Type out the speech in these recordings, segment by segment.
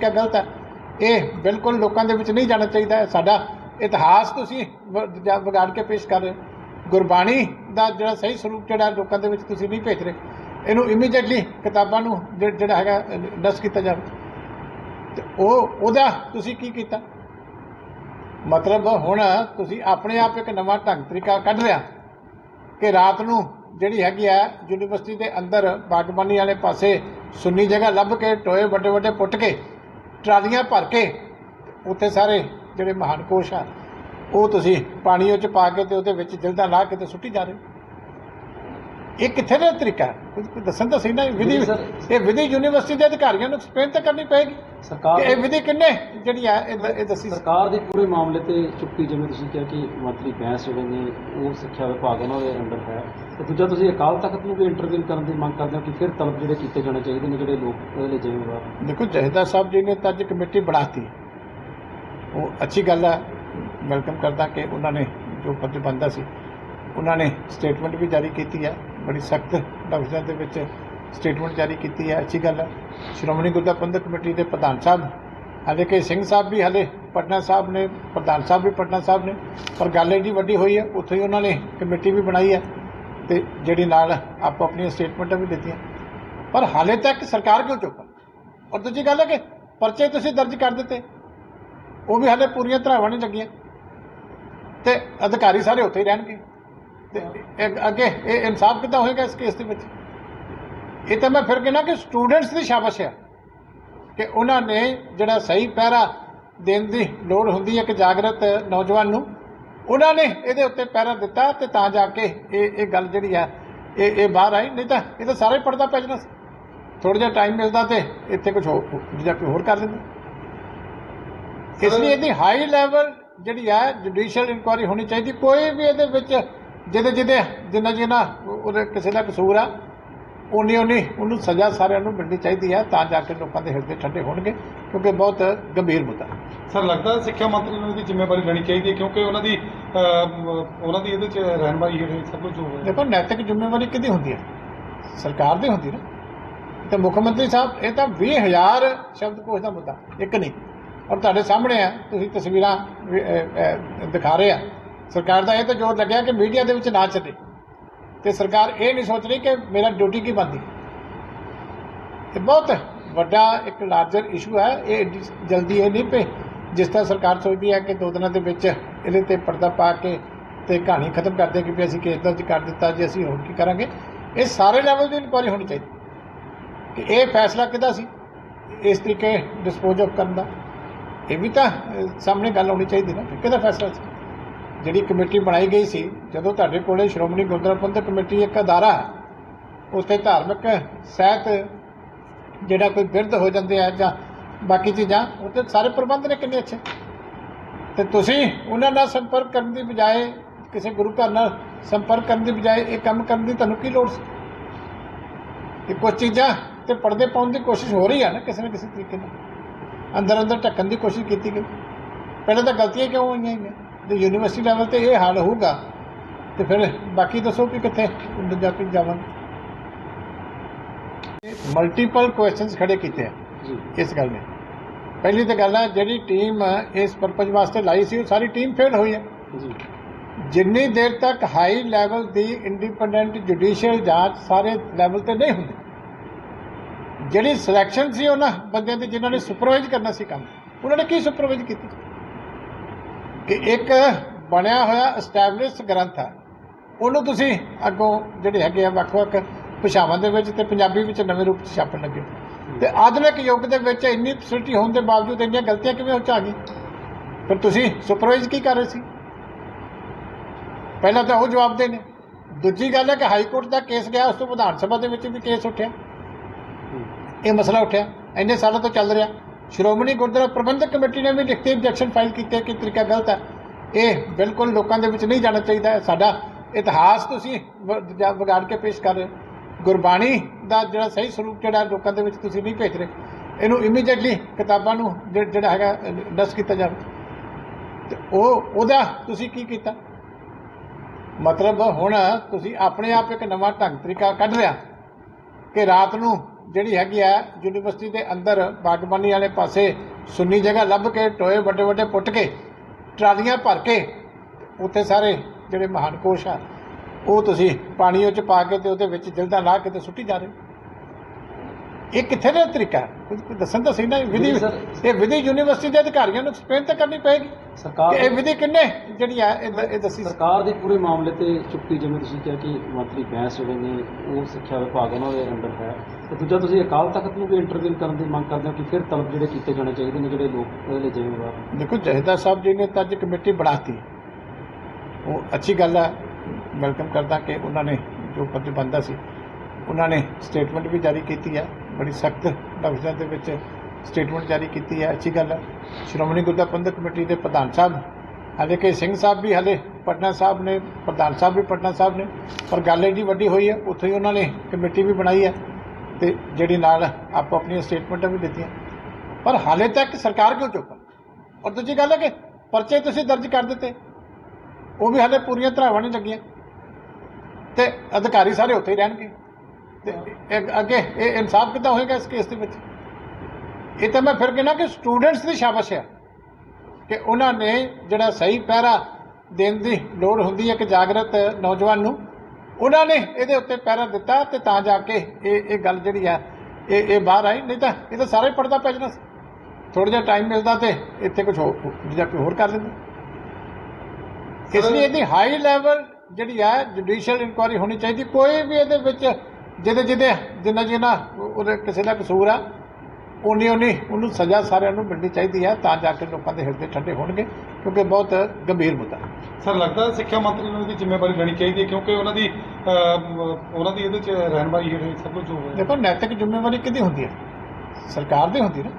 ਤਰੀਕਾ ਗਲਤ ਹੈ। ਇਹ ਬਿਲਕੁਲ ਲੋਕਾਂ ਦੇ ਵਿੱਚ ਨਹੀਂ ਜਾਣਾ ਚਾਹੀਦਾ। ਸਾਡਾ ਇਤਿਹਾਸ ਤੁਸੀਂ ਵਿਗਾੜ ਕੇ ਪੇਸ਼ ਕਰ ਰਹੇ ਹੋ। ਗੁਰਬਾਣੀ ਦਾ ਜਿਹੜਾ ਸਹੀ ਸਰੂਪ ਜਿਹੜਾ ਲੋਕਾਂ ਦੇ ਵਿੱਚ ਤੁਸੀਂ ਨਹੀਂ ਭੇਜ ਰਹੇ। ਇਹਨੂੰ ਇਮੀਡੀਏਟਲੀ ਕਿਤਾਬਾਂ ਨੂੰ ਜਿ- ਜਿਹੜਾ ਹੈਗਾ ਨਸ ਕੀਤਾ ਜਾਵੇ। ਤੇ ਉਹ, ਉਹਦਾ ਤੁਸੀਂ ਕੀ ਕੀਤਾ? ਮਤਲਬ ਹੁਣ ਤੁਸੀਂ ਆਪਣੇ ਆਪ ਇੱਕ ਨਵਾਂ ਢੰਗ, ਤਰੀਕਾ ਕੱਢ ਲਿਆ ਕਿ ਰਾਤ ਨੂੰ ਜਿਹੜੀ ਹੈਗੀ ਆ, ਯੂਨੀਵਰਸਿਟੀ ਦੇ ਅੰਦਰ ਬਾਗਬਾਨੀ ਵਾਲੇ ਪਾਸੇ ਸੁੰਨੀ ਜਗ੍ਹਾ ਲੱਭ ਕੇ, ਟੋਏ ਵੱਡੇ ਵੱਡੇ ਪੁੱਟ ਕੇ ਟਰਾਲੀਆਂ ਭਰ ਕੇ ਉੱਥੇ ਸਾਰੇ ਜਿਹੜੇ ਮਹਾਨ ਕੋਸ਼ ਆ, ਉਹ ਤੁਸੀਂ ਪਾਣੀ ਵਿੱਚ ਪਾ ਕੇ ਤੇ ਉਹਦੇ ਵਿੱਚ ਦਿਲ ਦਾ ਲਾ ਕੇ ਤੇ ਸੁੱਟੀ ਜਾ ਰਹੇ ਹੋ। ਇਹ ਕਿੱਥੇ ਦਾ ਤਰੀਕਾ ਹੈ? ਕੁਝ ਕੁਝ ਦੱਸਣ ਤਾਂ ਸਹੀ ਨਾ ਇਹ ਵਿਧੀ ਸਰ। ਇਹ ਵਿਧੀ ਯੂਨੀਵਰਸਿਟੀ ਦੇ ਅਧਿਕਾਰੀਆਂ ਨੂੰ ਐਕਸਪਲੇਨ ਤਾਂ ਕਰਨੀ ਪਏਗੀ। ਕਿ ਸਰਕਾਰ ਇਹ ਵਿਧੀ ਕਿੰਨੇ? ਜਿਹੜੀ ਆ ਇਹ ਦ- ਇਹ ਦੱਸੀ ਸਰਕਾਰ ਦੇ ਪੂਰੇ ਮਾਮਲੇ ਤੇ ਚੁੱਪੀ ਜਿਵੇਂ ਤੁਸੀਂ ਕਿਹਾ ਕਿ ਮੰਤਰੀ ਬੈਂਸ ਜਿਹੜੇ ਨੇ ਉਹ ਸਿੱਖਿਆ ਵਿਭਾਗ ਉਹਨਾਂ ਦੇ ਅੰਡਰ ਹੈ। ਤੇ ਦੂਜਾ ਤੁਸੀਂ ਅਕਾਲ ਤਖਤ ਨੂੰ ਵੀ ਇੰਟਰਵਿਊ ਕਰਨ ਦੀ ਮੰਗ ਕਰਦੇ ਹੋ ਕਿ ਫਿਰ ਤਲਬ ਜਿਹੜੇ ਕੀਤੇ ਜਾਣੇ ਚਾਹੀਦੇ ਨੇ ਜਿਹੜੇ ਲੋਕ ਉਹਦੇ ਲਈ ਜ਼ਿੰਮੇਵਾਰ ਦੇਖੋ ਜਹੇਦਾਰ ਸਾਹਿਬ ਜੀ ਨੇ ਤਾਂ ਅੱਜ ਕਮੇਟੀ ਬਣਾਤੀ। ਉਹ ਅੱਛੀ ਗੱਲ ਹੈ ਵੈਲਕਮ ਕਰਦਾ ਕਿ ਉਹਨਾਂ ਨੇ ਜੋ ਫਰਜ਼ ਬੰਦਾ ਸੀ ਉਹਨਾਂ ਨੇ ਸਟੇਟਮੈਂਟ ਵੀ ਜਾਰੀ ਕੀਤੀ ਹੈ ਬੜੀ ਸਖਤ ਲਫ਼ਜ਼ਾਂ ਦੇ ਵਿੱਚ ਸਟੇਟਮੈਂਟ ਜਾਰੀ ਕੀਤੀ ਹੈ। ਅੱਛੀ ਗੱਲ ਹੈ। ਸ਼੍ਰੋਮਣੀ ਗੁਰਦੁਆਰਾ ਪ੍ਰਬੰਧਕ ਕਮੇਟੀ ਦੇ ਪ੍ਰਧਾਨ ਸਾਹਿਬ ਹਾਲੇ ਕਿ ਸਿੰਘ ਸਾਹਿਬ ਵੀ ਹਾਲੇ ਪਟਨਾ ਸਾਹਿਬ ਨੇ, ਪ੍ਰਧਾਨ ਸਾਹਿਬ ਵੀ ਪਟਨਾ ਸਾਹਿਬ ਨੇ। ਪਰ ਗੱਲ ਏਡੀ ਵੱਡੀ ਹੋਈ ਹੈ, ਉੱਥੇ ਹੀ ਉਹਨਾਂ ਨੇ ਕਮੇਟੀ ਵੀ ਬਣਾਈ ਹੈ ਤੇ ਜਿਹੜੀ ਨਾਲ ਆਪੋ ਆਪਣੀਆਂ ਸਟੇਟਮੈਂਟਾਂ ਵੀ ਦਿੱਤੀਆਂ। ਪਰ ਹਾਲੇ ਤੱਕ ਸਰਕਾਰ ਕਿਉਂ ਚੁੱਪ ਔਰ ਦੂਜੀ ਗੱਲ ਹੈ ਕਿ ਪਰਚੇ ਤੁਸੀਂ ਦਰਜ ਕਰ ਦਿੱਤੇ। ਉਹ ਵੀ ਹਾਲੇ ਪੂਰੀਆਂ ਧਰਾਵਾਂ ਨਹੀਂ ਲੱਗੀਆਂ। ਤੇ ਅਧਿਕਾਰੀ ਸਾਰੇ ਉੱਥੇ ਹੀ ਰਹਿਣਗੇ। ਤੇ ਅੱਗੇ ਇਹ ਇਨਸਾਫ ਕਿੱਦਾਂ ਹੋਏਗਾ ਇਸ ਕੇਸ ਦੇ ਵਿੱਚ? ਇਹ ਤਾਂ ਮੈਂ ਫਿਰ ਕਹਿੰਦਾ ਕਿ ਸਟੂਡੈਂਟਸ ਦੀ ਸ਼ਾਬਾਸ਼ ਹੈ ਕਿ ਉਹਨਾਂ ਨੇ ਜਿਹੜਾ ਸਹੀ ਪਹਿਰਾ ਦੇਣ ਦੀ ਲੋੜ ਹੁੰਦੀ ਹੈ ਕਿ ਜਾਗਰਤ ਨੌਜਵਾਨ ਨੂੰ, ਉਹਨਾਂ ਨੇ ਇਹਦੇ ਉੱਤੇ ਪਹਿਰਾ ਦਿੱਤਾ ਤੇ ਤਾਂ ਜਾ ਕੇ ਇਹ ਇਹ ਗੱਲ ਜਿਹੜੀ ਆ, ਇਹ ਇਹ ਬਾਹਰ ਆਈ। ਨਹੀਂ ਤਾਂ ਇਹ ਤਾਂ ਸਾਰਾ ਹੀ ਪਰਦਾ ਪੈ ਜਾਣਾ ਸੀ ਥੋੜਾ ਜਿਹਾ ਟਾਈਮ ਮਿਲਦਾ ਤੇ ਇੱਥੇ ਕੁਝ ਹੋਰ ਕੋਈ ਹੋਰ ਕਰ ਦਿੰਦੇ ਇਸ ਲਈ ਇਹਦੀ ਹਾਈ ਲੈਵਲ ਜਿਹੜੀ ਹੈ ਜੁਡੀਸ਼ੀਅਲ ਇਨਕੁਆਇਰੀ ਹੋਣੀ ਚਾਹੀਦੀ। ਕੋਈ ਵੀ ਇਹਦੇ ਵਿੱਚ ਜਿਹਦੇ ਜਿਹਦੇ ਜਿੰਨਾ ਜਿੰਨਾ ਉਹਦੇ ਕਿਸੇ ਦਾ ਕਸੂਰ ਆ ਉਨੀ ਉਨੀ ਉਹਨੂੰ ਸਜ਼ਾ ਸਾਰਿਆਂ ਨੂੰ ਮਿਲਣੀ ਚਾਹੀਦੀ ਹੈ ਤਾਂ ਜਾ ਕੇ ਲੋਕਾਂ ਦੇ ਹਿਰਦੇ ਠੰਡੇ ਹੋਣਗੇ ਕਿਉਂਕਿ ਬਹੁਤ ਗੰਭੀਰ ਮੁੱਦਾ। ਸਰ ਲੱਗਦਾ ਸਿੱਖਿਆ ਮੰਤਰੀ ਨੂੰ ਇਹਦੀ ਜ਼ਿੰਮੇਵਾਰੀ ਲੈਣੀ ਚਾਹੀਦੀ ਹੈ ਕਿਉਂਕਿ ਉਹਨਾਂ ਦੀ ਉਹਨਾਂ ਦੀ ਇਹਦੇ ਚ ਰਹਿਨਮਾਈ ਹੈ ਸਭ ਕੁਝ ਹੋਇਆ। ਦੇਖੋ ਨੈਤਿਕ ਜ਼ਿੰਮੇਵਾਰੀ ਕਿਹਦੀ ਹੁੰਦੀ ਹੈ? ਸਰਕਾਰ ਦੀ ਹੁੰਦੀ ਨਾ। ਤੇ ਮੁੱਖ ਮੰਤਰੀ ਸਾਹਿਬ ਇਹ ਤਾਂ 20000 ਸ਼ਬਦ ਕੋਸ਼ ਦਾ ਮੁੱਦਾ ਇੱਕ ਨਹੀਂ। ਔਰ ਤੁਹਾਡੇ ਸਾਹਮਣੇ ਆ ਤੁਸੀਂ ਤਸਵੀਰਾਂ ਦਿਖਾ ਰਹੇ ਆ। ਸਰਕਾਰ ਦਾ ਇਹ ਤਾਂ ਜ਼ੋਰ ਲੱਗਿਆ ਕਿ ਮੀਡੀਆ ਦੇ ਵਿੱਚ ਨਾ ਚੱਲੇ। ਤੇ ਸਰਕਾਰ ਇਹ ਨਹੀਂ ਸੋਚ ਰਹੀ ਕਿ ਮੇਰਾ ਡਿਊਟੀ ਕੀ ਬਣਦੀ। ਇਹ ਬਹੁਤ ਵੱਡਾ ਇੱਕ ਲਾਰਜਰ ਇਸ਼ੂ ਹੈ। ਇਹ ਜਲਦੀ ਇਹ ਨਹੀਂ ਪਏ, ਜਿਸ ਤਰ੍ਹਾਂ ਸਰਕਾਰ ਸੋਚਦੀ ਹੈ ਕਿ ਦੋ ਦਿਨਾਂ ਦੇ ਵਿੱਚ ਇਹਦੇ ਤੇ ਪਰਦਾ ਪਾ ਕੇ ਤੇ ਕਹਾਣੀ ਖਤਮ ਕਰ ਦੇ ਕਿ ਵੀ ਅਸੀਂ ਕੇਸ ਦਰਜ ਕਰ ਦਿੱਤਾ, ਜੀ ਅਸੀਂ ਹੋਰ ਕੀ ਕਰਾਂਗੇ। ਇਹ ਸਾਰੇ ਲੈਵਲ ਦੀ ਇਨਕੁਆਇਰੀ ਹੋਣੀ ਚਾਹੀਦੀ। ਕਿ ਇਹ ਫੈਸਲਾ ਕਿਹਦਾ ਸੀ? ਇਸ ਤਰੀਕੇ ਡਿਸਪੋਜ਼ ਆਫ ਕਰਨ ਦਾ। ਇਹ ਵੀ ਤਾਂ ਸਾਹਮਣੇ ਗੱਲ ਹੋਣੀ ਚਾਹੀਦੀ ਨਾ ਕਿ ਕਿਹਦਾ ਫੈਸਲਾ ਸੀ? ਜਿਹੜੀ ਕਮੇਟੀ ਬਣਾਈ ਗਈ ਸੀ, ਜਦੋਂ ਤੁਹਾਡੇ ਕੋਲੇ ਸ਼੍ਰੋਮਣੀ ਗੁਰਦੁਆਰਾ ਪ੍ਰਬੰਧਕ ਕਮੇਟੀ ਇੱਕ ਅਦਾਰਾ ਹੈ ਉੱਥੇ ਧਾਰਮਿਕ ਸਹਿਤ ਜਿਹੜਾ ਕੋਈ ਬਿਰਧ ਹੋ ਜਾਂਦੇ ਆ ਜਾਂ ਬਾਕੀ ਚੀਜ਼ਾਂ ਉੱਥੇ ਸਾਰੇ ਪ੍ਰਬੰਧ ਨੇ ਕਿੰਨੇ ਅੱਛੇ? ਤੇ ਤੁਸੀਂ ਉਹਨਾਂ ਨਾਲ ਸੰਪਰਕ ਕਰਨ ਦੀ ਬਜਾਏ, ਕਿਸੇ ਗੁਰੂ ਘਰ ਨਾਲ ਸੰਪਰਕ ਕਰਨ ਦੀ ਬਜਾਏ ਇਹ ਕੰਮ ਕਰਨ ਦੀ ਤੁਹਾਨੂੰ ਕੀ ਲੋੜ ਸੀ? ਇਹ ਕੁਝ ਚੀਜ਼ਾਂ ਤੇ ਪਰਦੇ ਪਾਉਣ ਦੀ ਕੋਸ਼ਿਸ਼ ਹੋ ਰਹੀ ਹੈ ਨਾ ਕਿਸੇ ਨਾ ਕਿਸੇ ਤਰੀਕੇ ਨਾਲ। ਅੰਦਰ ਅੰਦਰ ਢੱਕਣ ਦੀ ਕੋਸ਼ਿਸ਼ ਕੀਤੀ ਗਈ। ਪਹਿਲਾਂ ਤਾਂ ਗਲਤੀਆਂ ਕਿਉਂ ਹੋਈਆਂ ਹੀ ਨੇ ਜੇ ਯੂਨੀਵਰਸਿਟੀ ਲੈਵਲ ਤੇ ਇਹ ਹਾਲ ਹੋਊਗਾ। ਤੇ ਫਿਰ ਬਾਕੀ ਦੱਸੋ ਕਿ ਕਿੱਥੇ ਜਾ ਕੇ ਜਾਵਾਂਗੇ। ਮਲਟੀਪਲ ਕੁਐਸਚਨਸ ਖੜੇ ਕੀਤੇ ਆ ਜੀ। ਇਸ ਗੱਲ ਨੇ। ਪਹਿਲੀ ਤਾਂ ਗੱਲ ਹੈ ਜਿਹੜੀ ਟੀਮ ਇਸ ਪਰਪਸ ਵਾਸਤੇ ਲਾਈ ਸੀ ਉਹ ਸਾਰੀ ਟੀਮ ਫੇਲ ਹੋਈ ਹੈ ਜੀ। ਜਿੰਨੀ ਦੇਰ ਤੱਕ ਹਾਈ ਲੈਵਲ ਦੀ ਇੰਡੀਪੈਂਡੈਂਟ ਜੁਡੀਸ਼ੀਅਲ ਜਾਂਚ ਸਾਰੇ ਲੈਵਲ ਤੇ ਨਹੀਂ ਹੁੰਦੀ ਜਿਹੜੀ ਸਿਲੈਕਸ਼ਨ ਸੀ ਉਹਨਾਂ ਬੰਦਿਆਂ ਦੀ ਜਿਨ੍ਹਾਂ ਨੇ ਸੁਪਰਵਾਈਜ਼ ਕਰਨਾ ਸੀ ਕੰਮ ਉਹਨਾਂ ਨੇ ਕੀ ਸੁਪਰਵਾਈਜ਼ ਕੀਤੀ? ਕਿ ਇੱਕ ਬਣਿਆ ਹੋਇਆ ਐਸਟੈਬਲਿਸ਼ ਗ੍ਰੰਥ ਹੈ। ਉਹਨੂੰ ਤੁਸੀਂ ਅੱਗੋਂ ਜਿਹੜੇ ਹੈਗੇ ਆ ਵੱਖ-ਵੱਖ ਭਾਸ਼ਾਵਾਂ ਦੇ ਵਿੱਚ ਤੇ ਪੰਜਾਬੀ ਵਿੱਚ ਨਵੇਂ ਰੂਪ 'ਚ ਛਾਪਣ ਲੱਗੇ ਤੇ ਆਧੁਨਿਕ ਯੁੱਗ ਦੇ ਵਿੱਚ ਇੰਨੀ ਫੈਸਿਲਿਟੀ ਹੋਣ ਦੇ ਬਾਵਜੂਦ ਇੰਨੀਆਂ ਗਲਤੀਆਂ ਕਿਵੇਂ ਹੋ 'ਚ ਆ ਗਈ ਪਰ ਤੁਸੀਂ ਸੁਪਰਵਾਈਜ਼ ਕੀ ਕਰ ਰਹੇ ਸੀ? ਪਹਿਲਾਂ ਤਾਂ ਉਹ ਜਵਾਬ ਦੇ ਨੇ ਦੂਜੀ ਗੱਲ ਹੈ ਕਿ ਹਾਈ ਕੋਰਟ ਦਾ ਕੇਸ ਗਿਆ, ਉਸ ਤੋਂ ਵਿਧਾਨ ਸਭਾ ਦੇ ਵਿੱਚ ਵੀ ਕੇਸ ਉੱਠਿਆ। ਇਹ ਮਸਲਾ ਉੱਠਿਆ। ਇੰਨੇ ਸਾਲਾਂ ਤੋਂ ਚੱਲ ਰਿਹਾ। ਸ਼੍ਰੋਮਣੀ ਗੁਰਦੁਆਰਾ ਪ੍ਰਬੰਧਕ ਕਮੇਟੀ ਨੇ ਵੀ ਲਿਖਤੀ ਆਬਜੈਕਸ਼ਨ ਫਾਈਲ ਕੀਤੇ ਕਿ ਤਰੀਕਾ ਗਲਤ ਹੈ। ਇਹ ਬਿਲਕੁਲ ਲੋਕਾਂ ਦੇ ਵਿੱਚ ਨਹੀਂ ਜਾਣਾ ਚਾਹੀਦਾ। ਸਾਡਾ ਇਤਿਹਾਸ ਤੁਸੀਂ ਵਿਗਾੜ ਕੇ ਪੇਸ਼ ਕਰ ਰਹੇ ਹੋ। ਗੁਰਬਾਣੀ ਦਾ ਜਿਹੜਾ ਸਹੀ ਸਰੂਪ ਜਿਹੜਾ ਲੋਕਾਂ ਦੇ ਵਿੱਚ ਤੁਸੀਂ ਨਹੀਂ ਭੇਜ ਰਹੇ, ਇਹਨੂੰ ਇਮੀਡੀਏਟਲੀ ਕਿਤਾਬਾਂ ਨੂੰ ਜਿਹੜਾ ਹੈਗਾ, ਨਸ ਕੀਤਾ ਜਾਵੇ। ਤੇ ਉਹ, ਉਹਦਾ ਤੁਸੀਂ ਕੀ ਕੀਤਾ? ਮਤਲਬ ਹੁਣ ਤੁਸੀਂ ਆਪਣੇ ਆਪ ਇੱਕ ਨਵਾਂ ਢੰਗ ਤਰੀਕਾ ਕੱਢ ਲਿਆ ਕਿ ਰਾਤ ਨੂੰ ਜਿਹੜੀ ਹੈਗੀ ਆ, ਯੂਨੀਵਰਸਿਟੀ ਦੇ ਅੰਦਰ ਬਾਗਬਾਨੀ ਵਾਲੇ ਪਾਸੇ ਸੁੰਨੀ ਜਗ੍ਹਾ ਲੱਭ ਕੇ, ਟੋਏ ਵੱਡੇ ਵੱਡੇ ਪੁੱਟ ਕੇ, ਟਰਾਲੀਆਂ ਭਰ ਕੇ, ਉੱਥੇ ਸਾਰੇ ਜਿਹੜੇ ਮਹਾਨ ਕੋਸ਼ ਆ, ਉਹ ਤੁਸੀਂ ਪਾਣੀ ਉਹ ਚ ਪਾ ਕੇ ਤੇ ਉਹਦੇ ਵਿੱਚ ਜਲਦਾ ਲਾ ਕੇ ਤੇ ਸੁੱਟੀ ਜਾ ਰਹੇ ਹੋ। ਇਹ ਕਿੱਥੇ ਦਾ ਤਰੀਕਾ ਹੈ? ਕੁਝ ਦੱਸਣ ਤਾਂ ਸਹੀ ਨਾ ਇਹ ਵਿਧੀ ਸਰ। ਇਹ ਵਿਧੀ ਯੂਨੀਵਰਸਿਟੀ ਦੇ ਅਧਿਕਾਰੀਆਂ ਨੂੰ ਐਕਸਪਲੇਨ ਤਾਂ ਕਰਨੀ ਪਏਗੀ ਸਰਕਾਰ ਕਿ ਇਹ ਵਿਧੀ ਕਿੰਨੇ ਜਿਹੜੀ ਆ ਇਹ ਦ- ਇਹ ਦੱਸੀ ਸਰਕਾਰ ਦੇ ਪੂਰੇ ਮਾਮਲੇ ਤੇ ਚੁੱਪੀ ਜਿਵੇਂ ਤੁਸੀਂ ਕਿਹਾ ਕਿ ਮੰਤਰੀ ਬੈਂਸ ਜਿਹੜੇ ਨੇ ਉਹ ਸਿੱਖਿਆ ਵਿਭਾਗ ਉਹਨਾਂ ਦੇ ਅੰਡਰ ਹੈ ਤੇ ਦੂਜਾ ਤੁਸੀਂ ਅਕਾਲ ਤਖਤ ਨੂੰ ਵੀ ਇੰਟਰਵਿਊ ਕਰਨ ਦੀ ਮੰਗ ਕਰਦੇ ਹੋ ਕਿ ਫਿਰ ਤਲਬ ਜਿਹੜੇ ਕੀਤੇ ਜਾਣੇ ਚਾਹੀਦੇ ਨੇ ਜਿਹੜੇ ਲੋਕ ਉਹਦੇ ਲਈ ਜ਼ਿੰਮੇਵਾਰ ਨੇ। ਦੇਖੋ ਜਹੇਦਾਰ ਸਾਹਿਬ ਜੀ ਨੇ ਤਾਂ ਅੱਜ ਕਮੇਟੀ ਬਣਾਤੀ ਉਹ ਅੱਛੀ ਗੱਲ ਹੈ ਵੈਲਕਮ ਕਰਦਾ ਕਿ ਉਹਨਾਂ ਨੇ ਜੋ ਪ੍ਰਤੀਬੰਧਾ ਸੀ ਉਹਨਾਂ ਨੇ ਸਟੇਟਮੈਂਟ ਵੀ ਜਾਰੀ ਕੀਤੀ ਹੈ ਬੜੀ ਸਖਤ ਲਫ਼ਜ਼ਾਂ ਦੇ ਵਿੱਚ ਸਟੇਟਮੈਂਟ ਜਾਰੀ ਕੀਤੀ ਹੈ। ਅੱਛੀ ਗੱਲ ਹੈ। ਸ਼੍ਰੋਮਣੀ ਗੁਰਦੁਆਰਾ ਪ੍ਰਬੰਧਕ ਕਮੇਟੀ ਦੇ ਪ੍ਰਧਾਨ ਸਾਹਿਬ ਹਾਲੇ ਕਿ ਸਿੰਘ ਸਾਹਿਬ ਵੀ ਹਾਲੇ ਪਟਨਾ ਸਾਹਿਬ ਨੇ, ਪ੍ਰਧਾਨ ਸਾਹਿਬ ਵੀ ਪਟਨਾ ਸਾਹਿਬ ਨੇ, ਪਰ ਗੱਲ ਏਡੀ ਵੱਡੀ ਹੋਈ ਹੈ, ਉੱਥੇ ਹੀ ਉਹਨਾਂ ਨੇ ਕਮੇਟੀ ਵੀ ਬਣਾਈ ਹੈ ਤੇ ਜਿਹੜੀ ਨਾਲ ਆਪੋ ਆਪਣੀਆਂ ਸਟੇਟਮੈਂਟਾਂ ਵੀ ਦਿੱਤੀਆਂ। ਪਰ ਹਾਲੇ ਤੱਕ ਸਰਕਾਰ ਕਿਉਂ ਚੁੱਪ ਔਰ ਦੂਜੀ ਗੱਲ ਹੈ ਕਿ ਪਰਚੇ ਤੁਸੀਂ ਦਰਜ ਕਰ ਦਿੱਤੇ, ਉਹ ਵੀ ਹਾਲੇ ਪੂਰੀਆਂ ਧਰਾਵਾਂ ਨਹੀਂ ਲੱਗੀਆਂ। ਤੇ ਅਧਿਕਾਰੀ ਸਾਰੇ ਉੱਥੇ ਹੀ ਰਹਿਣਗੇ। ਤੇ ਅੱਗੇ, ਇਹ ਇਨਸਾਫ ਕਿੱਦਾਂ ਹੋਏਗਾ ਇਸ ਕੇਸ ਦੇ ਵਿੱਚ? ਇਹ ਤਾਂ ਮੈਂ ਫਿਰ ਕਹਿਣਾ ਕਿ ਸਟੂਡੈਂਟਸ ਦੀ ਸ਼ਾਬਾਸ਼ ਹੈ ਕਿ ਉਹਨਾਂ ਨੇ ਜਿਹੜਾ ਸਹੀ ਪਹਿਰਾ ਦੇਣ ਦੀ ਲੋੜ ਹੁੰਦੀ ਹੈ ਕਿ ਜਾਗਰਤ ਨੌਜਵਾਨ ਨੂੰ, ਉਹਨਾਂ ਨੇ ਇਹਦੇ ਉੱਤੇ ਪਹਿਰਾ ਦਿੱਤਾ ਤੇ ਤਾਂ ਜਾ ਕੇ ਇਹ ਇਹ ਗੱਲ ਜਿਹੜੀ ਆ ਇਹ ਇਹ ਬਾਹਰ ਆਈ। ਨਹੀਂ ਤਾਂ ਇਹ ਤਾਂ ਸਾਰਾ ਹੀ ਪਰਦਾ ਪੈ ਜਾਣਾ ਸੀ ਥੋੜਾ ਜਿਹਾ ਟਾਈਮ ਮਿਲਦਾ ਤੇ ਇੱਥੇ ਕੁਝ ਹੋਰ ਕੋਈ ਹੋਰ ਕਰ ਲੈਂਦਾ। ਇਸ ਲਈ ਇਹਦੀ ਹਾਈ ਲੈਵਲ ਜਿਹੜੀ ਹੈ ਜੁਡੀਸ਼ੀਅਲ ਇਨਕੁਆਇਰੀ ਹੋਣੀ ਚਾਹੀਦੀ। ਕੋਈ ਵੀ ਇਹਦੇ ਵਿੱਚ ਜਿਹਦੇ ਜਿਹਦੇ ਜਿੰਨਾ ਜਿੰਨਾ ਉਹਦੇ ਕਿਸੇ ਦਾ ਕਸੂਰ ਆ ਉਨੀ ਉਨੀ ਉਹਨੂੰ ਸਜ਼ਾ ਸਾਰਿਆਂ ਨੂੰ ਮਿਲਣੀ ਚਾਹੀਦੀ ਹੈ ਤਾਂ ਜਾ ਕੇ ਲੋਕਾਂ ਦੇ ਹਿਰਦੇ ਠੰਡੇ ਹੋਣਗੇ ਕਿਉਂਕਿ ਬਹੁਤ ਗੰਭੀਰ ਮੁੱਦਾ। ਸਰ ਲੱਗਦਾ ਸਿੱਖਿਆ ਮੰਤਰੀ ਨੂੰ ਇਹਦੀ ਜ਼ਿੰਮੇਵਾਰੀ ਲੈਣੀ ਚਾਹੀਦੀ ਹੈ ਕਿਉਂਕਿ ਉਹਨਾਂ ਦੀ ਉਹਨਾਂ ਦੀ ਇਹਦੇ ਚ ਰਹਿਨਮਾਈ ਹੇਠ ਸਭ ਕੁਝ ਹੋ ਰਿਹਾ। ਦੇਖੋ ਨੈਤਿਕ ਜ਼ਿੰਮੇਵਾਰੀ ਕਿਹਦੀ ਹੁੰਦੀ ਹੈ? ਸਰਕਾਰ ਦੀ ਹੁੰਦੀ ਨਾ।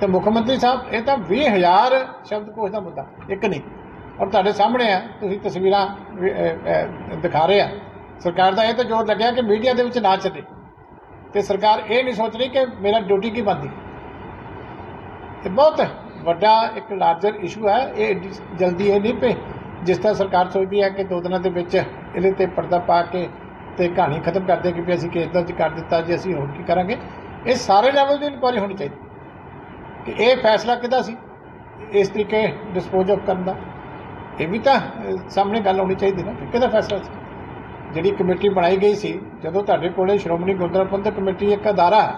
ਤੇ ਮੁੱਖ ਮੰਤਰੀ ਸਾਹਿਬ ਇਹ ਤਾਂ 20000 ਸ਼ਬਦ ਕੋਸ਼ ਦਾ ਮੁੱਦਾ ਇੱਕ ਨਹੀਂ। ਔਰ ਤੁਹਾਡੇ ਸਾਹਮਣੇ ਆ ਤੁਸੀਂ ਤਸਵੀਰਾਂ ਦਿਖਾ ਰਹੇ ਆ। ਸਰਕਾਰ ਦਾ ਇਹ ਤਾਂ ਜ਼ੋਰ ਲੱਗਿਆ ਕਿ ਮੀਡੀਆ ਦੇ ਵਿੱਚ ਨਾ ਚੱਲੇ। ਤੇ ਸਰਕਾਰ ਇਹ ਨਹੀਂ ਸੋਚ ਰਹੀ ਕਿ ਮੇਰਾ ਡਿਊਟੀ ਕੀ ਬਣਦੀ। ਇਹ ਬਹੁਤ ਵੱਡਾ ਇੱਕ ਲਾਰਜਰ ਇਸ਼ੂ ਹੈ, ਇਹ ਜਲਦੀ ਇਹ ਨਹੀਂ ਪਏ ਜਿਸ ਤਰ੍ਹਾਂ ਸਰਕਾਰ ਸੋਚਦੀ ਹੈ ਕਿ ਦੋ ਦਿਨਾਂ ਦੇ ਵਿੱਚ ਇਹਦੇ ਤੇ ਪਰਦਾ ਪਾ ਕੇ ਤੇ ਕਹਾਣੀ ਖਤਮ ਕਰ ਦੇ ਕਿ ਵੀ ਅਸੀਂ ਕੇਸ ਦਰਜ ਕਰ ਦਿੱਤਾ, ਜੀ ਅਸੀਂ ਹੋਰ ਕੀ ਕਰਾਂਗੇ। ਇਹ ਸਾਰੇ ਲੈਵਲ ਦੀ ਇਨਕੁਆਇਰੀ ਹੋਣੀ ਚਾਹੀਦੀ। ਕਿ ਇਹ ਫੈਸਲਾ ਕਿਹਦਾ ਸੀ? ਇਸ ਤਰੀਕੇ ਡਿਸਪੋਜ਼ ਆਫ ਕਰਨ ਦਾ। ਇਹ ਵੀ ਤਾਂ ਸਾਹਮਣੇ ਗੱਲ ਹੋਣੀ ਚਾਹੀਦੀ ਨਾ, ਕਿ ਕਿਹਦਾ ਫੈਸਲਾ ਸੀ? ਜਿਹੜੀ ਕਮੇਟੀ ਬਣਾਈ ਗਈ ਸੀ, ਜਦੋਂ ਤੁਹਾਡੇ ਕੋਲੇ ਸ਼੍ਰੋਮਣੀ ਗੁਰਦੁਆਰਾ ਪ੍ਰਬੰਧਕ ਕਮੇਟੀ ਇੱਕ ਅਦਾਰਾ ਹੈ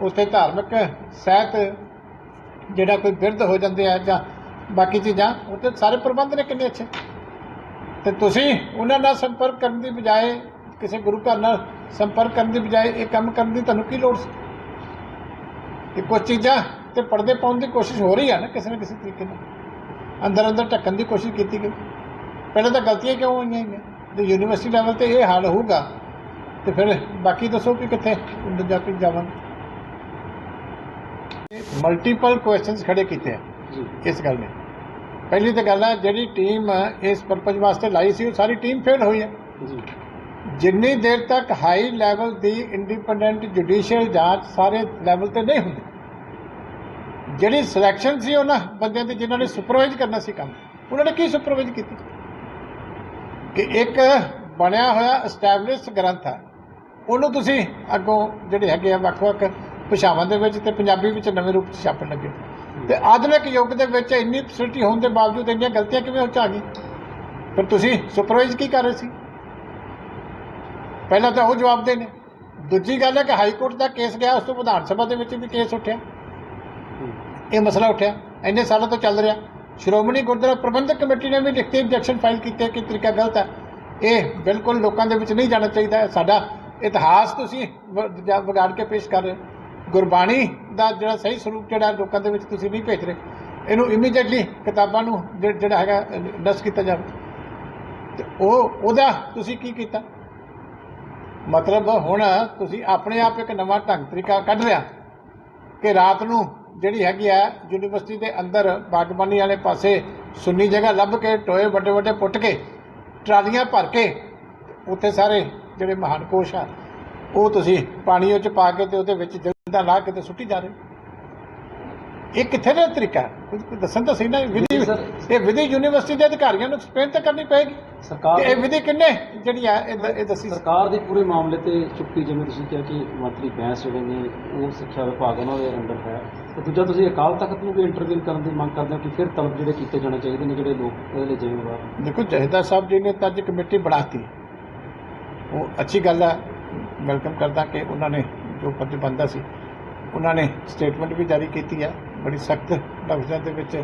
ਉੱਥੇ ਧਾਰਮਿਕ ਸਹਿਤ ਜਿਹੜਾ ਕੋਈ ਬਿਰਧ ਹੋ ਜਾਂਦੇ ਆ ਜਾਂ ਬਾਕੀ ਚੀਜ਼ਾਂ ਉੱਥੇ ਸਾਰੇ ਪ੍ਰਬੰਧ ਨੇ ਕਿੰਨੇ ਅੱਛੇ? ਤੇ ਤੁਸੀਂ ਉਹਨਾਂ ਨਾਲ ਸੰਪਰਕ ਕਰਨ ਦੀ ਬਜਾਏ, ਕਿਸੇ ਗੁਰੂ ਘਰ ਨਾਲ ਸੰਪਰਕ ਕਰਨ ਦੀ ਬਜਾਏ ਇਹ ਕੰਮ ਕਰਨ ਦੀ ਤੁਹਾਨੂੰ ਕੀ ਲੋੜ ਸੀ? ਇਹ ਕੁਝ ਚੀਜ਼ਾਂ ਤੇ ਪਰਦੇ ਪਾਉਣ ਦੀ ਕੋਸ਼ਿਸ਼ ਹੋ ਰਹੀ ਹੈ ਨਾ ਕਿਸੇ ਨਾ ਕਿਸੇ ਤਰੀਕੇ ਨਾਲ। ਅੰਦਰ ਅੰਦਰ ਢੱਕਣ ਦੀ ਕੋਸ਼ਿਸ਼ ਕੀਤੀ ਗਈ। ਪਹਿਲਾਂ ਤਾਂ ਗਲਤੀਆਂ ਕਿਉਂ ਹੋਈਆਂ ਨੇ ਜੇ ਯੂਨੀਵਰਸਿਟੀ ਲੈਵਲ ਤੇ ਇਹ ਹਾਲ ਹੋਊਗਾ। ਤੇ ਫਿਰ ਬਾਕੀ ਦੱਸੋ ਕਿ ਕਿੱਥੇ ਜਾ ਕੇ ਜਾਵਾਂਗੇ ਮਲਟੀਪਲ ਕੁਐਸਚਨਸ ਖੜੇ ਕੀਤੇ ਇਸ ਗੱਲ ਨੇ। ਪਹਿਲੀ ਤਾਂ ਗੱਲ ਹੈ ਜਿਹੜੀ ਟੀਮ ਇਸ ਪਰਪਸ ਵਾਸਤੇ ਲਾਈ ਸੀ ਉਹ ਸਾਰੀ ਟੀਮ ਫੇਲ ਹੋਈ ਹੈ ਜਿੰਨੀ ਦੇਰ ਤੱਕ ਹਾਈ ਲੈਵਲ ਦੀ ਇੰਡੀਪੈਂਡੈਂਟ ਜੁਡੀਸ਼ੀਅਲ ਜਾਂਚ ਸਾਰੇ ਲੈਵਲ ਤੇ ਨਹੀਂ ਹੁੰਦੀ ਜਿਹੜੀ ਸਿਲੈਕਸ਼ਨ ਸੀ ਉਹਨਾਂ ਬੰਦਿਆਂ ਦੀ ਜਿਨ੍ਹਾਂ ਨੇ ਸੁਪਰਵਾਈਜ਼ ਕਰਨਾ ਸੀ ਕੰਮ ਉਹਨਾਂ ਨੇ ਕੀ ਸੁਪਰਵਾਈਜ਼ ਕੀਤੀ? ਕਿ ਇੱਕ ਬਣਿਆ ਹੋਇਆ ਐਸਟੈਬਲਿਸ਼ ਗ੍ਰੰਥ ਹੈ। ਉਹਨੂੰ ਤੁਸੀਂ ਅੱਗੋਂ ਜਿਹੜੇ ਹੈਗੇ ਆ ਵੱਖ-ਵੱਖ ਭਾਸ਼ਾਵਾਂ ਦੇ ਵਿੱਚ ਤੇ ਪੰਜਾਬੀ ਵਿੱਚ ਨਵੇਂ ਰੂਪ 'ਚ ਛਾਪਣ ਲੱਗੇ ਤੇ ਆਧੁਨਿਕ ਯੁੱਗ ਦੇ ਵਿੱਚ ਇੰਨੀ ਫੈਸਿਲਿਟੀ ਹੋਣ ਦੇ ਬਾਵਜੂਦ ਇੰਨੀਆਂ ਗਲਤੀਆਂ ਕਿਵੇਂ ਉਹ 'ਚ ਆ ਗਈ ਫਿਰ ਤੁਸੀਂ ਸੁਪਰਵਾਈਜ਼ ਕੀ ਕਰ ਰਹੇ ਸੀ? ਪਹਿਲਾਂ ਤਾਂ ਉਹ ਜਵਾਬ ਦੇ ਨੇ ਦੂਜੀ ਗੱਲ ਹੈ ਕਿ ਹਾਈ ਕੋਰਟ ਦਾ ਕੇਸ ਗਿਆ, ਉਸ ਤੋਂ ਵਿਧਾਨ ਸਭਾ ਦੇ ਵਿੱਚ ਵੀ ਕੇਸ ਉੱਠਿਆ। ਇਹ ਮਸਲਾ ਉੱਠਿਆ। ਇੰਨੇ ਸਾਲਾਂ ਤੋਂ ਚੱਲ ਰਿਹਾ। ਸ਼੍ਰੋਮਣੀ ਗੁਰਦੁਆਰਾ ਪ੍ਰਬੰਧਕ ਕਮੇਟੀ ਨੇ ਵੀ ਲਿਖਤੀ ਆਬਜੈਕਸ਼ਨ ਫਾਈਲ ਕੀਤੇ ਕਿ ਤਰੀਕਾ ਗਲਤ ਹੈ। ਇਹ ਬਿਲਕੁਲ ਲੋਕਾਂ ਦੇ ਵਿੱਚ ਨਹੀਂ ਜਾਣਾ ਚਾਹੀਦਾ। ਸਾਡਾ ਇਤਿਹਾਸ ਤੁਸੀਂ ਵ- ਵਿਗਾੜ ਕੇ ਪੇਸ਼ ਕਰ ਰਹੇ ਹੋ। ਗੁਰਬਾਣੀ ਦਾ ਜਿਹੜਾ ਸਹੀ ਸਰੂਪ ਜਿਹੜਾ ਲੋਕਾਂ ਦੇ ਵਿੱਚ ਤੁਸੀਂ ਨਹੀਂ ਭੇਜ ਰਹੇ, ਇਹਨੂੰ ਇਮੀਡੀਏਟਲੀ ਕਿਤਾਬਾਂ ਨੂੰ ਜਿਹੜਾ ਹੈਗਾ ਡਸ ਕੀਤਾ ਜਾਵੇ। ਤੇ ਉਹ, ਉਹਦਾ ਤੁਸੀਂ ਕੀ ਕੀਤਾ? ਮਤਲਬ ਹੁਣ ਤੁਸੀਂ ਆਪਣੇ ਆਪ ਇੱਕ ਨਵਾਂ ਢੰਗ ਤਰੀਕਾ ਕੱਢ ਲਿਆ ਕਿ ਰਾਤ ਨੂੰ ਜਿਹੜੀ ਹੈਗੀ ਆ, ਯੂਨੀਵਰਸਿਟੀ ਦੇ ਅੰਦਰ ਬਾਗਬਾਨੀ ਵਾਲੇ ਪਾਸੇ ਸੁੰਨੀ ਜਗ੍ਹਾ ਲੱਭ ਕੇ, ਟੋਏ ਵੱਡੇ ਵੱਡੇ ਪੁੱਟ ਕੇ, ਟਰਾਲੀਆਂ ਭਰ ਕੇ, ਉੱਥੇ ਸਾਰੇ ਜਿਹੜੇ ਮਹਾਨ ਕੋਸ਼ ਆ, ਉਹ ਤੁਸੀਂ ਪਾਣੀ ਉਹ ਪਾ ਕੇ ਤੇ ਉਹਦੇ ਵਿੱਚ ਜਲਦਾ ਲਾ ਕੇ ਤੇ ਸੁੱਟੀ ਜਾ ਰਹੇ ਹੋ। ਇਹ ਕਿੱਥੇ ਦਾ ਤਰੀਕਾ? ਕੁਝ ਦੱਸਣ ਤਾਂ ਸਹੀ ਨਾ ਵਿਧੀ ਜੀ ਸਰ। ਇਹ ਵਿਧੀ ਯੂਨੀਵਰਸਿਟੀ ਦੇ ਅਧਿਕਾਰੀਆਂ ਨੂੰ ਐਕਸਪਲੇਨ ਤਾਂ ਕਰਨੀ ਪਏਗੀ। ਸਰਕਾਰ ਇਹ ਵਿਧੀ ਕਿੰਨੇ? ਜਿਹੜੀ ਆ ਇਹ ਇਹ ਦੱਸੀ ਸਰਕਾਰ ਦੇ ਪੂਰੇ ਮਾਮਲੇ ਤੇ ਚੁੱਪੀ ਜਿਵੇਂ ਤੁਸੀਂ ਕਿਹਾ ਕਿ ਮੰਤਰੀ ਬੈਂਸ ਜਿਹੜੇ ਨੇ ਉਹ ਸਿੱਖਿਆ ਵਿਭਾਗ ਉਹਨਾਂ ਦੇ ਅੰਡਰ ਹੈ। ਤੇ ਦੂਜਾ ਤੁਸੀਂ ਅਕਾਲ ਤਖਤ ਨੂੰ ਵੀ ਇੰਟਰਵਿਊ ਕਰਨ ਦੀ ਮੰਗ ਕਰਦੇ ਹੋ ਕਿ ਫਿਰ ਤਲਬ ਜਿਹੜੇ ਕੀਤੇ ਜਾਣੇ ਚਾਹੀਦੇ ਨੇ ਜਿਹੜੇ ਲੋਕ ਇਹਦੇ ਲਈ ਜ਼ਿੰਮੇਵਾਰ। ਦੇਖੋ ਜਹੇਦਾਰ ਸਾਹਿਬ ਜੀ ਨੇ ਤਾਂ ਅੱਜ ਕਮੇਟੀ ਬਣਾਤੀ। ਉਹ ਅੱਛੀ ਗੱਲ ਹੈ ਵੈਲਕਮ ਕਰਦਾ ਕਿ ਉਹਨਾਂ ਨੇ ਜੋ ਫਰਜ਼ ਬੰਦਾ ਸੀ ਉਹਨਾਂ ਨੇ ਸਟੇਟਮੈਂਟ ਵੀ ਜਾਰੀ ਕੀਤੀ ਹੈ ਬੜੀ ਸਖਤ ਲਫ਼ਜ਼ਾਂ ਦੇ ਵਿੱਚ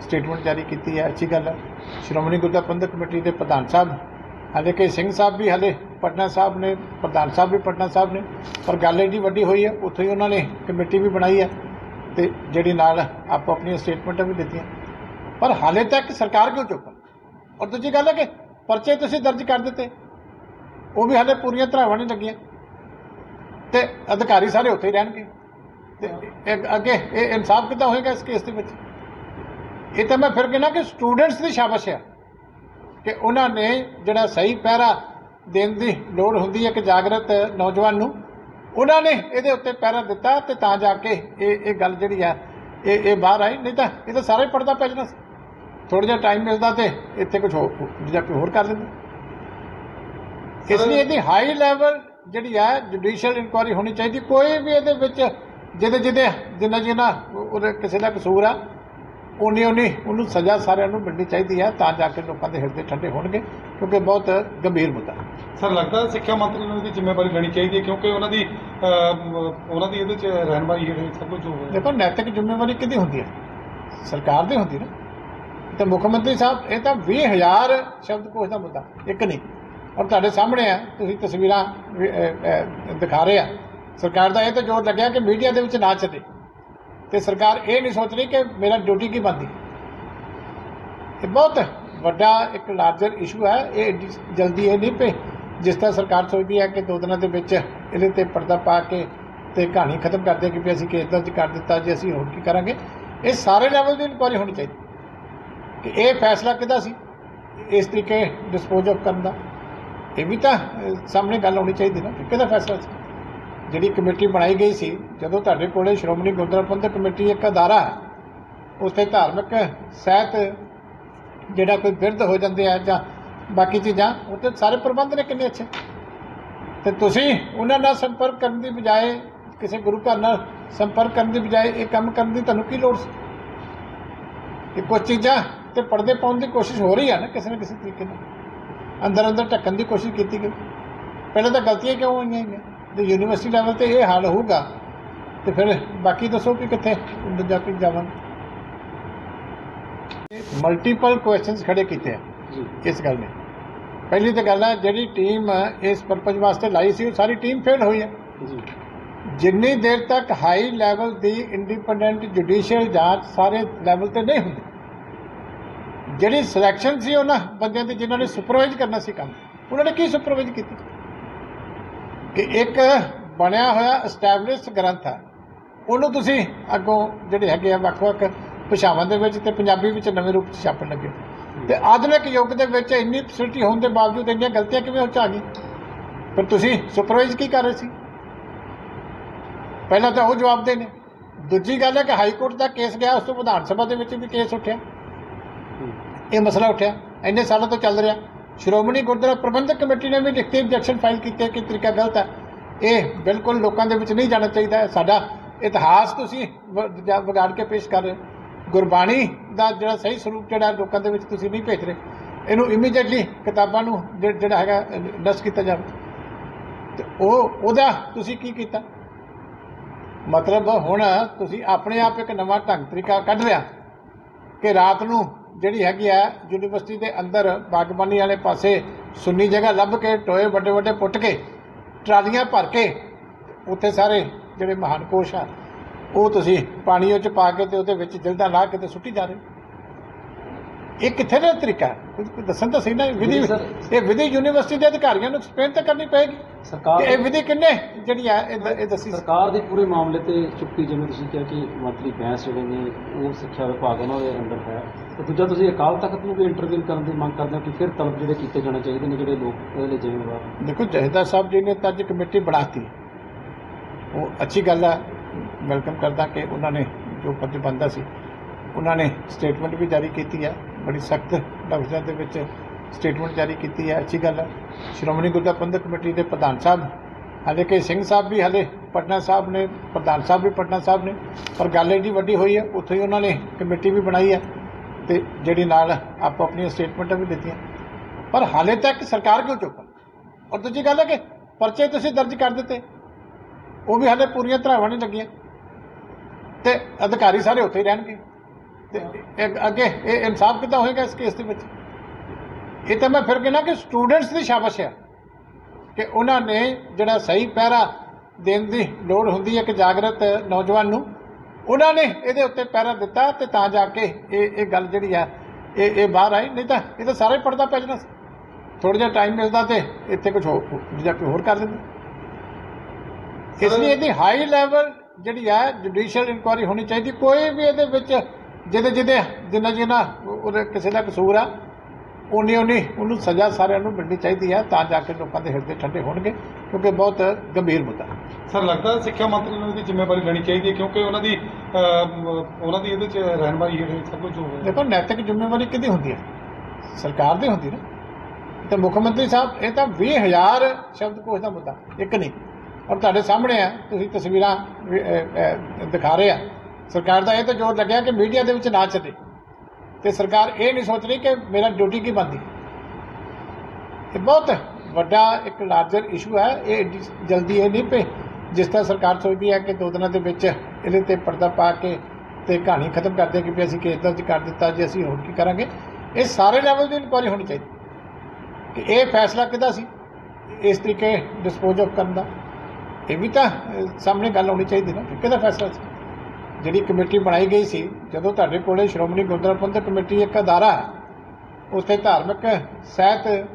ਸਟੇਟਮੈਂਟ ਜਾਰੀ ਕੀਤੀ ਹੈ। ਅੱਛੀ ਗੱਲ ਹੈ। ਸ਼੍ਰੋਮਣੀ ਗੁਰਦੁਆਰਾ ਪ੍ਰਬੰਧਕ ਕਮੇਟੀ ਦੇ ਪ੍ਰਧਾਨ ਸਾਹਿਬ ਹਾਲੇ ਕਿ ਸਿੰਘ ਸਾਹਿਬ ਵੀ ਹਾਲੇ ਪਟਨਾ ਸਾਹਿਬ ਨੇ, ਪ੍ਰਧਾਨ ਸਾਹਿਬ ਵੀ ਪਟਨਾ ਸਾਹਿਬ ਨੇ। ਪਰ ਗੱਲ ਏਡੀ ਵੱਡੀ ਹੋਈ ਹੈ, ਉੱਥੇ ਹੀ ਉਹਨਾਂ ਨੇ ਕਮੇਟੀ ਵੀ ਬਣਾਈ ਹੈ ਤੇ ਜਿਹੜੀ ਨਾਲ ਆਪੋ ਆਪਣੀਆਂ ਸਟੇਟਮੈਂਟਾਂ ਵੀ ਦਿੱਤੀਆਂ। ਪਰ ਹਾਲੇ ਤੱਕ ਸਰਕਾਰ ਕਿਉਂ ਚੁੱਪ ਔਰ ਦੂਜੀ ਗੱਲ ਹੈ ਕਿ ਪਰਚੇ ਤੁਸੀਂ ਦਰਜ ਕਰ ਦਿੱਤੇ। ਉਹ ਵੀ ਹਾਲੇ ਪੂਰੀਆਂ ਧਰਾਵਾਂ ਨਹੀਂ ਲੱਗੀਆਂ। ਤੇ ਅਧਿਕਾਰੀ ਸਾਰੇ ਉੱਥੇ ਹੀ ਰਹਿਣਗੇ। ਤੇ ਅੱਗੇ ਇਹ ਇਨਸਾਫ ਕਿੱਦਾਂ ਹੋਏਗਾ ਇਸ ਕੇਸ ਦੇ ਵਿੱਚ? ਇਹ ਤਾਂ ਮੈਂ ਫਿਰ ਕਹਿੰਦਾ ਕਿ ਸਟੂਡੈਂਟਸ ਦੀ ਸ਼ਾਬਾਸ਼ ਹੈ ਕਿ ਉਹਨਾਂ ਨੇ ਜਿਹੜਾ ਸਹੀ ਪਹਿਰਾ ਦੇਣ ਦੀ ਲੋੜ ਹੁੰਦੀ ਹੈ ਕਿ ਜਾਗਰਤ ਨੌਜਵਾਨ ਨੂੰ, ਉਹਨਾਂ ਨੇ ਇਹਦੇ ਉੱਤੇ ਪਹਿਰਾ ਦਿੱਤਾ ਤੇ ਤਾਂ ਜਾ ਕੇ ਇਹ ਇਹ ਗੱਲ ਜਿਹੜੀ ਆ ਇਹ ਇਹ ਬਾਹਰ ਆਈ। ਨਹੀਂ ਤਾਂ ਇਹ ਤਾਂ ਸਾਰਾ ਹੀ ਪਰਦਾ ਪੈ ਜਾਣਾ ਸੀ ਥੋੜਾ ਜਿਹਾ ਟਾਈਮ ਮਿਲਦਾ ਤੇ ਇੱਥੇ ਕੁਝ ਹੋਰ ਕੋਈ ਹੋਰ ਕਰ ਦਿੰਦੇ ਇਸ ਲਈ ਇਹਦੀ ਹਾਈ ਲੈਵਲ ਜਿਹੜੀ ਹੈ ਜੁਡੀਸ਼ੀਅਲ ਇਨਕੁਆਇਰੀ ਹੋਣੀ ਚਾਹੀਦੀ। ਕੋਈ ਵੀ ਇਹਦੇ ਵਿੱਚ ਜਿਹਦੇ ਜਿਹਦੇ ਜਿੰਨਾ ਜਿੰਨਾ ਉਹਦੇ ਕਿਸੇ ਦਾ ਕਸੂਰ ਆ ਉਨੀ ਉਨੀ ਉਹਨੂੰ ਸਜ਼ਾ ਸਾਰਿਆਂ ਨੂੰ ਮਿਲਣੀ ਚਾਹੀਦੀ ਹੈ ਤਾਂ ਜਾ ਕੇ ਲੋਕਾਂ ਦੇ ਹਿਰਦੇ ਠੰਡੇ ਹੋਣਗੇ ਕਿਉਂਕਿ ਬਹੁਤ ਗੰਭੀਰ ਮੁੱਦਾ। ਸਰ ਲੱਗਦਾ ਸਿੱਖਿਆ ਮੰਤਰੀ ਨੂੰ ਇਹਦੀ ਜ਼ਿੰਮੇਵਾਰੀ ਲੈਣੀ ਚਾਹੀਦੀ ਹੈ ਕਿਉਂਕਿ ਉਹਨਾਂ ਦੀ ਉਹਨਾਂ ਦੀ ਇਹਦੇ ਚ ਰਹਿਨਮਾਈ ਹੇਠ ਸਭ ਕੁਝ ਹੋ ਰਿਹਾ ਦੇਖੋ ਨੈਤਿਕ ਜ਼ਿੰਮੇਵਾਰੀ ਕਿਹਦੀ ਹੁੰਦੀ ਹੈ? ਸਰਕਾਰ ਦੀ ਹੁੰਦੀ ਨਾ। ਤੇ ਮੁੱਖ ਮੰਤਰੀ ਸਾਹਿਬ ਇਹ ਤਾਂ 20000 ਸ਼ਬਦ ਕੋਸ਼ ਦਾ ਮੁੱਦਾ ਇੱਕ ਨਹੀਂ। ਔਰ ਤੁਹਾਡੇ ਸਾਹਮਣੇ ਆ ਤੁਸੀਂ ਤਸਵੀਰਾਂ ਦਿਖਾ ਰਹੇ ਆ। ਸਰਕਾਰ ਦਾ ਇਹ ਤਾਂ ਜ਼ੋਰ ਲੱਗਿਆ ਕਿ ਮੀਡੀਆ ਦੇ ਵਿੱਚ ਨਾ ਚੱਲੇ। ਤੇ ਸਰਕਾਰ ਇਹ ਨਹੀਂ ਸੋਚ ਰਹੀ ਕਿ ਮੇਰਾ ਡਿਊਟੀ ਕੀ ਬਣਦੀ। ਇਹ ਬਹੁਤ ਵੱਡਾ ਇੱਕ ਲਾਰਜਰ ਇਸ਼ੂ ਹੈ। ਇਹ ਜਲਦੀ ਇਹ ਨਹੀਂ ਪਏ ਜਿਸ ਤਰ੍ਹਾਂ ਸਰਕਾਰ ਸੋਚਦੀ ਹੈ ਕਿ ਦੋ ਦਿਨਾਂ ਦੇ ਵਿੱਚ ਇਹਦੇ ਤੇ ਪਰਦਾ ਪਾ ਕੇ ਤੇ ਕਹਾਣੀ ਖਤਮ ਕਰ ਦੇ ਕਿ ਵੀ ਅਸੀਂ ਕੇਸ ਦਰਜ ਕਰ ਦਿੱਤਾ, ਜੇ ਅਸੀਂ ਹੋਰ ਕੀ ਕਰਾਂਗੇ। ਇਹ ਸਾਰੇ ਲੈਵਲ ਦੀ ਇਨਕੁਆਇਰੀ ਹੋਣੀ ਚਾਹੀਦੀ। ਕਿ ਇਹ ਫੈਸਲਾ ਕਿਹਦਾ ਸੀ? ਇਸ ਤਰੀਕੇ ਡਿਸਪੋਜ਼ ਆਫ ਕਰਨ ਦਾ। ਇਹ ਵੀ ਤਾਂ ਸਾਹਮਣੇ ਗੱਲ ਹੋਣੀ ਚਾਹੀਦੀ ਨਾ, ਕਿ ਕਿਹਦਾ ਫੈਸਲਾ ਸੀ? ਜਿਹੜੀ ਕਮੇਟੀ ਬਣਾਈ ਗਈ ਸੀ, ਜਦੋਂ ਤੁਹਾਡੇ ਕੋਲੇ ਸ਼੍ਰੋਮਣੀ ਗੁਰਦੁਆਰਾ ਪ੍ਰਬੰਧਕ ਕਮੇਟੀ ਇੱਕ ਅਦਾਰਾ ਹੈ ਉੱਥੇ ਧਾਰਮਿਕ ਸਹਿਤ ਜਿਹੜਾ ਕੋਈ ਵਿਰਧ ਹੋ ਜਾਂਦੇ ਆ ਜਾਂ ਬਾਕੀ ਚੀਜ਼ਾਂ ਉੱਥੇ ਸਾਰੇ ਪ੍ਰਬੰਧ ਨੇ ਕਿੰਨੇ ਅੱਛੇ? ਤੇ ਤੁਸੀਂ ਉਹਨਾਂ ਨਾਲ ਸੰਪਰਕ ਕਰਨ ਦੀ ਬਜਾਏ, ਕਿਸੇ ਗੁਰੂ ਘਰ ਨਾਲ ਸੰਪਰਕ ਕਰਨ ਦੀ ਬਜਾਏ ਇਹ ਕੰਮ ਕਰਨ ਦੀ ਤੁਹਾਨੂੰ ਕੀ ਲੋੜ ਸੀ? ਇਹ ਕੁਝ ਚੀਜ਼ਾਂ ਤੇ ਪਰਦੇ ਪਾਉਣ ਦੀ ਕੋਸ਼ਿਸ਼ ਹੋ ਰਹੀ ਹੈ ਨਾ ਕਿਸੇ ਨਾ ਕਿਸੇ ਤਰੀਕੇ ਨਾਲ। ਅੰਦਰ ਅੰਦਰ ਢੱਕਣ ਦੀ ਕੋਸ਼ਿਸ਼ ਕੀਤੀ ਗਈ। ਪਹਿਲਾਂ ਤਾਂ ਗਲਤੀਆਂ ਕਿਉਂ ਹੋਈਆਂ ਨੇ ਤੇ ਯੂਨੀਵਰਸਿਟੀ ਲੈਵਲ ਤੇ ਇਹ ਹਾਲ ਹੋਊਗਾ। ਤੇ ਫਿਰ ਬਾਕੀ ਦੱਸੋ ਕਿ ਕਿੱਥੇ ਜਾ ਕੇ ਜਾਵਾਂਗੇ ਮਲਟੀਪਲ ਕੁਐਸਚਨਸ ਖੜੇ ਕੀਤੇ ਇਸ ਗੱਲ ਨੇ। ਪਹਿਲੀ ਤਾਂ ਗੱਲ ਹੈ ਜਿਹੜੀ ਟੀਮ ਇਸ ਪਰਪਸ ਵਾਸਤੇ ਲਾਈ ਸੀ ਉਹ ਸਾਰੀ ਟੀਮ ਫੇਲ ਹੋਈ ਹੈ ਜਿੰਨੀ ਦੇਰ ਤੱਕ ਹਾਈ ਲੈਵਲ ਦੀ ਇੰਡੀਪੈਂਡੈਂਟ ਜੁਡੀਸ਼ੀਅਲ ਜਾਂਚ ਸਾਰੇ ਲੈਵਲ ਤੇ ਨਹੀਂ ਹੁੰਦੀ ਜਿਹੜੀ ਸਿਲੈਕਸ਼ਨ ਸੀ ਉਹਨਾਂ ਬੰਦਿਆਂ ਦੀ ਜਿਨ੍ਹਾਂ ਨੇ ਸੁਪਰਵਾਈਜ਼ ਕਰਨਾ ਸੀ ਕੰਮ ਉਹਨਾਂ ਨੇ ਕੀ ਸੁਪਰਵਾਈਜ਼ ਕੀਤੀ? ਕਿ ਇੱਕ ਬਣਿਆ ਹੋਇਆ ਐਸਟੈਬਲਿਸ਼ਡ ਗ੍ਰੰਥ ਹੈ ਉਹਨੂੰ ਤੁਸੀਂ ਅੱਗੋਂ ਜਿਹੜੇ ਹੈਗੇ ਆ ਵੱਖ-ਵੱਖ ਭਾਸ਼ਾਵਾਂ ਦੇ ਵਿੱਚ ਤੇ ਪੰਜਾਬੀ ਵਿੱਚ ਨਵੇਂ ਰੂਪ 'ਚ ਛਾਪਣ ਲੱਗੇ ਤੇ ਆਧੁਨਿਕ ਯੁੱਗ ਦੇ ਵਿੱਚ ਇੰਨੀ ਫੈਸਿਲਿਟੀ ਹੋਣ ਦੇ ਬਾਵਜੂਦ ਇੰਨੀਆਂ ਗਲਤੀਆਂ ਕਿਵੇਂ ਉਹ 'ਚ ਆ ਗਈ ਪਰ ਤੁਸੀਂ ਸੁਪਰਵਾਈਜ਼ ਕੀ ਕਰ ਰਹੇ ਸੀ? ਪਹਿਲਾਂ ਤਾਂ ਉਹ ਜਵਾਬ ਦੇ ਨੇ ਦੂਜੀ ਗੱਲ ਹੈ ਕਿ ਹਾਈ ਕੋਰਟ ਦਾ ਕੇਸ ਗਿਆ, ਉਸ ਤੋਂ ਵਿਧਾਨ ਸਭਾ ਦੇ ਵਿੱਚ ਵੀ ਕੇਸ ਉੱਠਿਆ। ਇਹ ਮਸਲਾ ਉੱਠਿਆ। ਇੰਨੇ ਸਾਲਾਂ ਤੋਂ ਚੱਲ ਰਿਹਾ। ਸ਼੍ਰੋਮਣੀ ਗੁਰਦੁਆਰਾ ਪ੍ਰਬੰਧਕ ਕਮੇਟੀ ਨੇ ਵੀ ਲਿਖਤੀ ਆਬਜੈਕਸ਼ਨ ਫਾਈਲ ਕੀਤੀ ਕਿ ਤਰੀਕਾ ਗਲਤ ਹੈ। ਇਹ ਬਿਲਕੁਲ ਲੋਕਾਂ ਦੇ ਵਿੱਚ ਨਹੀਂ ਜਾਣਾ ਚਾਹੀਦਾ ਸਾਡਾ ਇਤਿਹਾਸ ਤੁਸੀਂ ਵ- ਵਿਗਾੜ ਕੇ ਪੇਸ਼ ਕਰ ਰਹੇ ਹੋ। ਗੁਰਬਾਣੀ ਦਾ ਜਿਹੜਾ ਸਹੀ ਸਰੂਪ ਜਿਹੜਾ ਲੋਕਾਂ ਦੇ ਵਿੱਚ ਤੁਸੀਂ ਨਹੀਂ ਭੇਜ ਰਹੇ, ਇਹਨੂੰ ਇਮੀਡੀਏਟਲੀ ਕਿਤਾਬਾਂ ਨੂੰ ਜਿਹੜਾ ਹੈਗਾ ਡਸ ਕੀਤਾ ਜਾਵੇ। ਤੇ ਉਹ, ਉਹਦਾ ਤੁਸੀਂ ਕੀ ਕੀਤਾ? ਮਤਲਬ ਹੁਣ ਤੁਸੀਂ ਆਪਣੇ ਆਪ ਇੱਕ ਨਵਾਂ ਢੰਗ, ਤਰੀਕਾ ਕੱਢ ਲਿਆ ਕਿ ਰਾਤ ਨੂੰ ਜਿਹੜੀ ਹੈਗੀ ਆ, ਯੂਨੀਵਰਸਿਟੀ ਦੇ ਅੰਦਰ ਬਾਗਬਾਨੀ ਵਾਲੇ ਪਾਸੇ ਸੁੰਨੀ ਜਗ੍ਹਾ ਲੱਭ ਕੇ, ਟੋਏ ਵੱਡੇ ਵੱਡੇ ਪੁੱਟ ਕੇ, ਟਰਾਲੀਆਂ ਭਰ ਕੇ, ਉੱਥੇ ਸਾਰੇ ਜਿਹੜੇ ਮਹਾਨ ਕੋਸ਼ ਆ, ਉਹ ਤੁਸੀਂ ਪਾਣੀ ਉਹ ਚ ਪਾ ਕੇ ਤੇ ਉਹਦੇ ਵਿੱਚ ਜਲਦਾ ਲਾ ਕੇ ਤੇ ਸੁੱਟੀ ਜਾ ਰਹੇ ਇਹ ਕਿੱਥੇ ਦਾ ਤਰੀਕਾ ਹੈ? ਦੱਸਣ ਤਾਂ ਸਹੀ ਨਾ ਇਹ ਵਿਧੀ ਸਰ। ਇਹ ਵਿਧੀ ਯੂਨੀਵਰਸਿਟੀ ਦੇ ਅਧਿਕਾਰੀਆਂ ਨੂੰ ਐਕਸਪਲੇਨ ਤਾਂ ਕਰਨੀ ਪਏਗੀ ਸਰਕਾਰ ਕਿ ਇਹ ਵਿਧੀ ਕਿੰਨੇ ਜਿਹੜੀ ਆ ਇਹ ਦ- ਇਹ ਦੱਸੀ ਸਰਕਾਰ ਦੇ ਪੂਰੇ ਮਾਮਲੇ ਤੇ ਚੁੱਪੀ ਜਿਵੇਂ ਤੁਸੀਂ ਕਿਹਾ ਕਿ ਮੰਤਰੀ ਬੈਂਸ ਜਿਹੜੇ ਨੇ ਉਹ ਸਿੱਖਿਆ ਵਿਭਾਗ ਉਹਨਾਂ ਦੇ ਅੰਡਰ ਹੈ ਤੇ ਦੂਜਾ ਤੁਸੀਂ ਅਕਾਲ ਤਖਤ ਨੂੰ ਵੀ ਇੰਟਰਵਿਊ ਕਰਨ ਦੀ ਮੰਗ ਕਰਦੇ ਹੋ ਕਿ ਫਿਰ ਤਲਬ ਜਿਹੜੇ ਕੀਤੇ ਜਾਣੇ ਚਾਹੀਦੇ ਨੇ ਜਿਹੜੇ ਲੋਕ ਇਹਦੇ ਲਈ ਜ਼ਿੰਮੇਵਾਰ ਨੇ। ਦੇਖੋ ਜਹੇਦਾਰ ਸਾਹਿਬ ਜੀ ਨੇ ਤਾਂ ਅੱਜ ਕਮੇਟੀ ਬਣਾਤੀ ਉਹ ਅੱਛੀ ਗੱਲ ਹੈ ਵੈਲਕਮ ਕਰਦਾ ਕਿ ਉਹਨਾਂ ਨੇ ਜੋ ਫਰਜ਼ ਬਣਦਾ ਸੀ ਉਹਨਾਂ ਨੇ ਸਟੇਟਮੈਂਟ ਵੀ ਜਾਰੀ ਕੀਤੀ ਹੈ ਬੜੀ ਸਖਤ ਲਫ਼ਜ਼ਾਂ ਦੇ ਵਿੱਚ ਸਟੇਟਮੈਂਟ ਜਾਰੀ ਕੀਤੀ ਹੈ। ਅੱਛੀ ਗੱਲ ਹੈ। ਸ਼੍ਰੋਮਣੀ ਗੁਰਦੁਆਰਾ ਪ੍ਰਬੰਧਕ ਕਮੇਟੀ ਦੇ ਪ੍ਰਧਾਨ ਸਾਹਿਬ ਹਾਲੇ ਕਿ ਸਿੰਘ ਸਾਹਿਬ ਵੀ ਹਾਲੇ ਪਟਨਾ ਸਾਹਿਬ ਨੇ, ਪ੍ਰਧਾਨ ਸਾਹਿਬ ਵੀ ਪਟਨਾ ਸਾਹਿਬ ਨੇ, ਪਰ ਗੱਲ ਏਡੀ ਵੱਡੀ ਹੋਈ ਹੈ, ਉੱਥੇ ਹੀ ਉਹਨਾਂ ਨੇ ਕਮੇਟੀ ਵੀ ਬਣਾਈ ਹੈ ਤੇ ਜਿਹੜੀ ਨਾਲ ਆਪੋ ਆਪਣੀਆਂ ਸਟੇਟਮੈਂਟਾਂ ਵੀ ਦਿੱਤੀਆਂ। ਪਰ ਹਾਲੇ ਤੱਕ ਸਰਕਾਰ ਕਿਉਂ ਚੁੱਪ ਔਰ ਦੂਜੀ ਗੱਲ ਹੈ ਕਿ ਪਰਚੇ ਤੁਸੀਂ ਦਰਜ ਕਰ ਦਿੱਤੇ, ਉਹ ਵੀ ਹਾਲੇ ਪੂਰੀਆਂ ਧਰਾਵਾਂ ਨਹੀਂ ਲੱਗੀਆਂ ਤੇ ਅਧਿਕਾਰੀ ਸਾਰੇ ਉੱਥੇ ਹੀ ਰਹਿਣਗੇ। ਤੇ ਅੱਗੇ, ਇਹ ਇਨਸਾਫ ਕਿੱਦਾਂ ਹੋਏਗਾ ਇਸ ਕੇਸ ਦੇ ਵਿੱਚ? ਇਹ ਤਾਂ ਮੈਂ ਫਿਰ ਕਹਿੰਦਾ ਕਿ ਸਟੂਡੈਂਟਸ ਦੀ ਸ਼ਾਬਾਸ਼ ਹੈ ਕਿ ਉਹਨਾਂ ਨੇ ਜਿਹੜਾ ਸਹੀ ਪਹਿਰਾ ਦੇਣ ਦੀ ਲੋੜ ਹੁੰਦੀ ਹੈ ਕਿ ਜਾਗਰਤ ਨੌਜਵਾਨ ਨੂੰ, ਉਹਨਾਂ ਨੇ ਇਹਦੇ ਉੱਤੇ ਪਹਿਰਾ ਦਿੱਤਾ ਤੇ ਤਾਂ ਜਾ ਕੇ ਇਹ ਇਹ ਗੱਲ ਜਿਹੜੀ ਆ, ਇਹ ਇਹ ਬਾਹਰ ਆਈ। ਨਹੀਂ ਤਾਂ ਇਹ ਤਾਂ ਸਾਰਾ ਹੀ ਪਰਦਾ ਪੈ ਜਾਣਾ ਸੀ। ਥੋੜਾ ਜਿਹਾ ਟਾਈਮ ਮਿਲਦਾ ਤੇ ਇੱਥੇ ਕੁਝ ਹੋਰ ਕੋਈ ਹੋਰ ਕਰ ਦਿੰਦੇ। ਇਸ ਲਈ ਇਹਦੀ ਹਾਈ ਲੈਵਲ ਜਿਹੜੀ ਹੈ ਜੁਡੀਸ਼ੀਅਲ ਇਨਕੁਆਇਰੀ ਹੋਣੀ ਚਾਹੀਦੀ। ਕੋਈ ਵੀ ਇਹਦੇ ਵਿੱਚ ਜਿਹਦੇ ਜਿਹਦੇ ਜਿੰਨਾ ਜਿੰਨਾ ਉਹਦੇ ਕਿਸੇ ਦਾ ਕਸੂਰ ਆ ਉਨੀ ਉਨੀ ਉਹਨੂੰ ਸਜ਼ਾ ਸਾਰਿਆਂ ਨੂੰ ਮਿਲਣੀ ਚਾਹੀਦੀ ਹੈ ਤਾਂ ਜਾ ਕੇ ਲੋਕਾਂ ਦੇ ਹਿਰਦੇ ਠੰਡੇ ਹੋਣਗੇ ਕਿਉਂਕਿ ਬਹੁਤ ਗੰਭੀਰ ਮੁੱਦਾ। ਸਰ ਲੱਗਦਾ ਸਿੱਖਿਆ ਮੰਤਰੀ ਨੂੰ ਇਹਦੀ ਜ਼ਿੰਮੇਵਾਰੀ ਲੈਣੀ ਚਾਹੀਦੀ ਹੈ ਕਿਉਂਕਿ ਉਹਨਾਂ ਦੀ ਉਹਨਾਂ ਦੀ ਇਹਦੇ ਚ ਰਹਿਨਮਾਈ ਹੇਠ ਸਭ ਕੁਝ ਹੋ ਰਿਹਾ। ਦੇਖੋ ਨੈਤਿਕ ਜ਼ਿੰਮੇਵਾਰੀ ਕਿਹਦੀ ਹੁੰਦੀ ਹੈ ਸਰਕਾਰ ਦੀ ਹੁੰਦੀ ਨਾ। ਤੇ ਮੁੱਖ ਮੰਤਰੀ ਸਾਹਿਬ ਇਹ ਤਾਂ 20000 ਸ਼ਬਦ ਕੋਸ਼ ਦਾ ਮੁੱਦਾ ਇੱਕ ਨਹੀਂ। ਔਰ ਤੁਹਾਡੇ ਸਾਹਮਣੇ ਆ ਤੁਸੀਂ ਤਸਵੀਰਾਂ ਦਿਖਾ ਰਹੇ ਆ। ਸਰਕਾਰ ਦਾ ਇਹ ਤਾਂ ਜ਼ੋਰ ਲੱਗਿਆ ਕਿ ਮੀਡੀਆ ਦੇ ਵਿੱਚ ਨਾ ਚੱਲੇ। ਤੇ ਸਰਕਾਰ ਇਹ ਨਹੀਂ ਸੋਚ ਰਹੀ ਕਿ ਮੇਰਾ ਡਿਊਟੀ ਕੀ ਬਣਦੀ। ਇਹ ਬਹੁਤ ਵੱਡਾ ਇੱਕ ਲਾਰਜਰ ਇਸ਼ੂ ਹੈ। ਇਹ ਏਡੀ ਜਲਦੀ ਇਹ ਨਹੀਂ ਪਏ ਜਿਸ ਤਰ੍ਹਾਂ ਸਰਕਾਰ ਸੋਚਦੀ ਹੈ ਕਿ ਦੋ ਦਿਨਾਂ ਦੇ ਵਿੱਚ ਇਹਦੇ ਤੇ ਪਰਦਾ ਪਾ ਕੇ ਤੇ ਕਹਾਣੀ ਖਤਮ ਕਰ ਦੇ ਕਿ ਵੀ ਅਸੀਂ ਕੇਸ ਦਰਜ ਕਰ ਦਿੱਤਾ ਜੇ ਅਸੀਂ ਹੋਰ ਕੀ ਕਰਾਂਗੇ। ਇਹ ਸਾਰੇ ਲੈਵਲ ਦੀ ਇਨਕੁਆਇਰੀ ਹੋਣੀ ਚਾਹੀਦੀ। ਕਿ ਇਹ ਫੈਸਲਾ ਕਿਹਦਾ ਸੀ? ਇਸ ਤਰੀਕੇ ਡਿਸਪੋਜ਼ ਆਫ ਕਰਨ ਦਾ। ਇਹ ਵੀ ਤਾਂ ਸਾਹਮਣੇ ਗੱਲ ਹੋਣੀ ਚਾਹੀਦੀ ਨਾ ਕਿ ਕਿਹਦਾ ਫੈਸਲਾ ਸੀ? ਜਿਹੜੀ ਕਮੇਟੀ ਬਣਾਈ ਗਈ ਸੀ, ਜਦੋਂ ਤੁਹਾਡੇ ਕੋਲੇ ਸ਼੍ਰੋਮਣੀ ਗੁਰਦੁਆਰਾ ਪ੍ਰਬੰਧਕ ਕਮੇਟੀ ਇੱਕ ਅਦਾਰਾ ਹੈ ਉੱਥੇ ਧਾਰਮਿਕ ਸਹਿਤ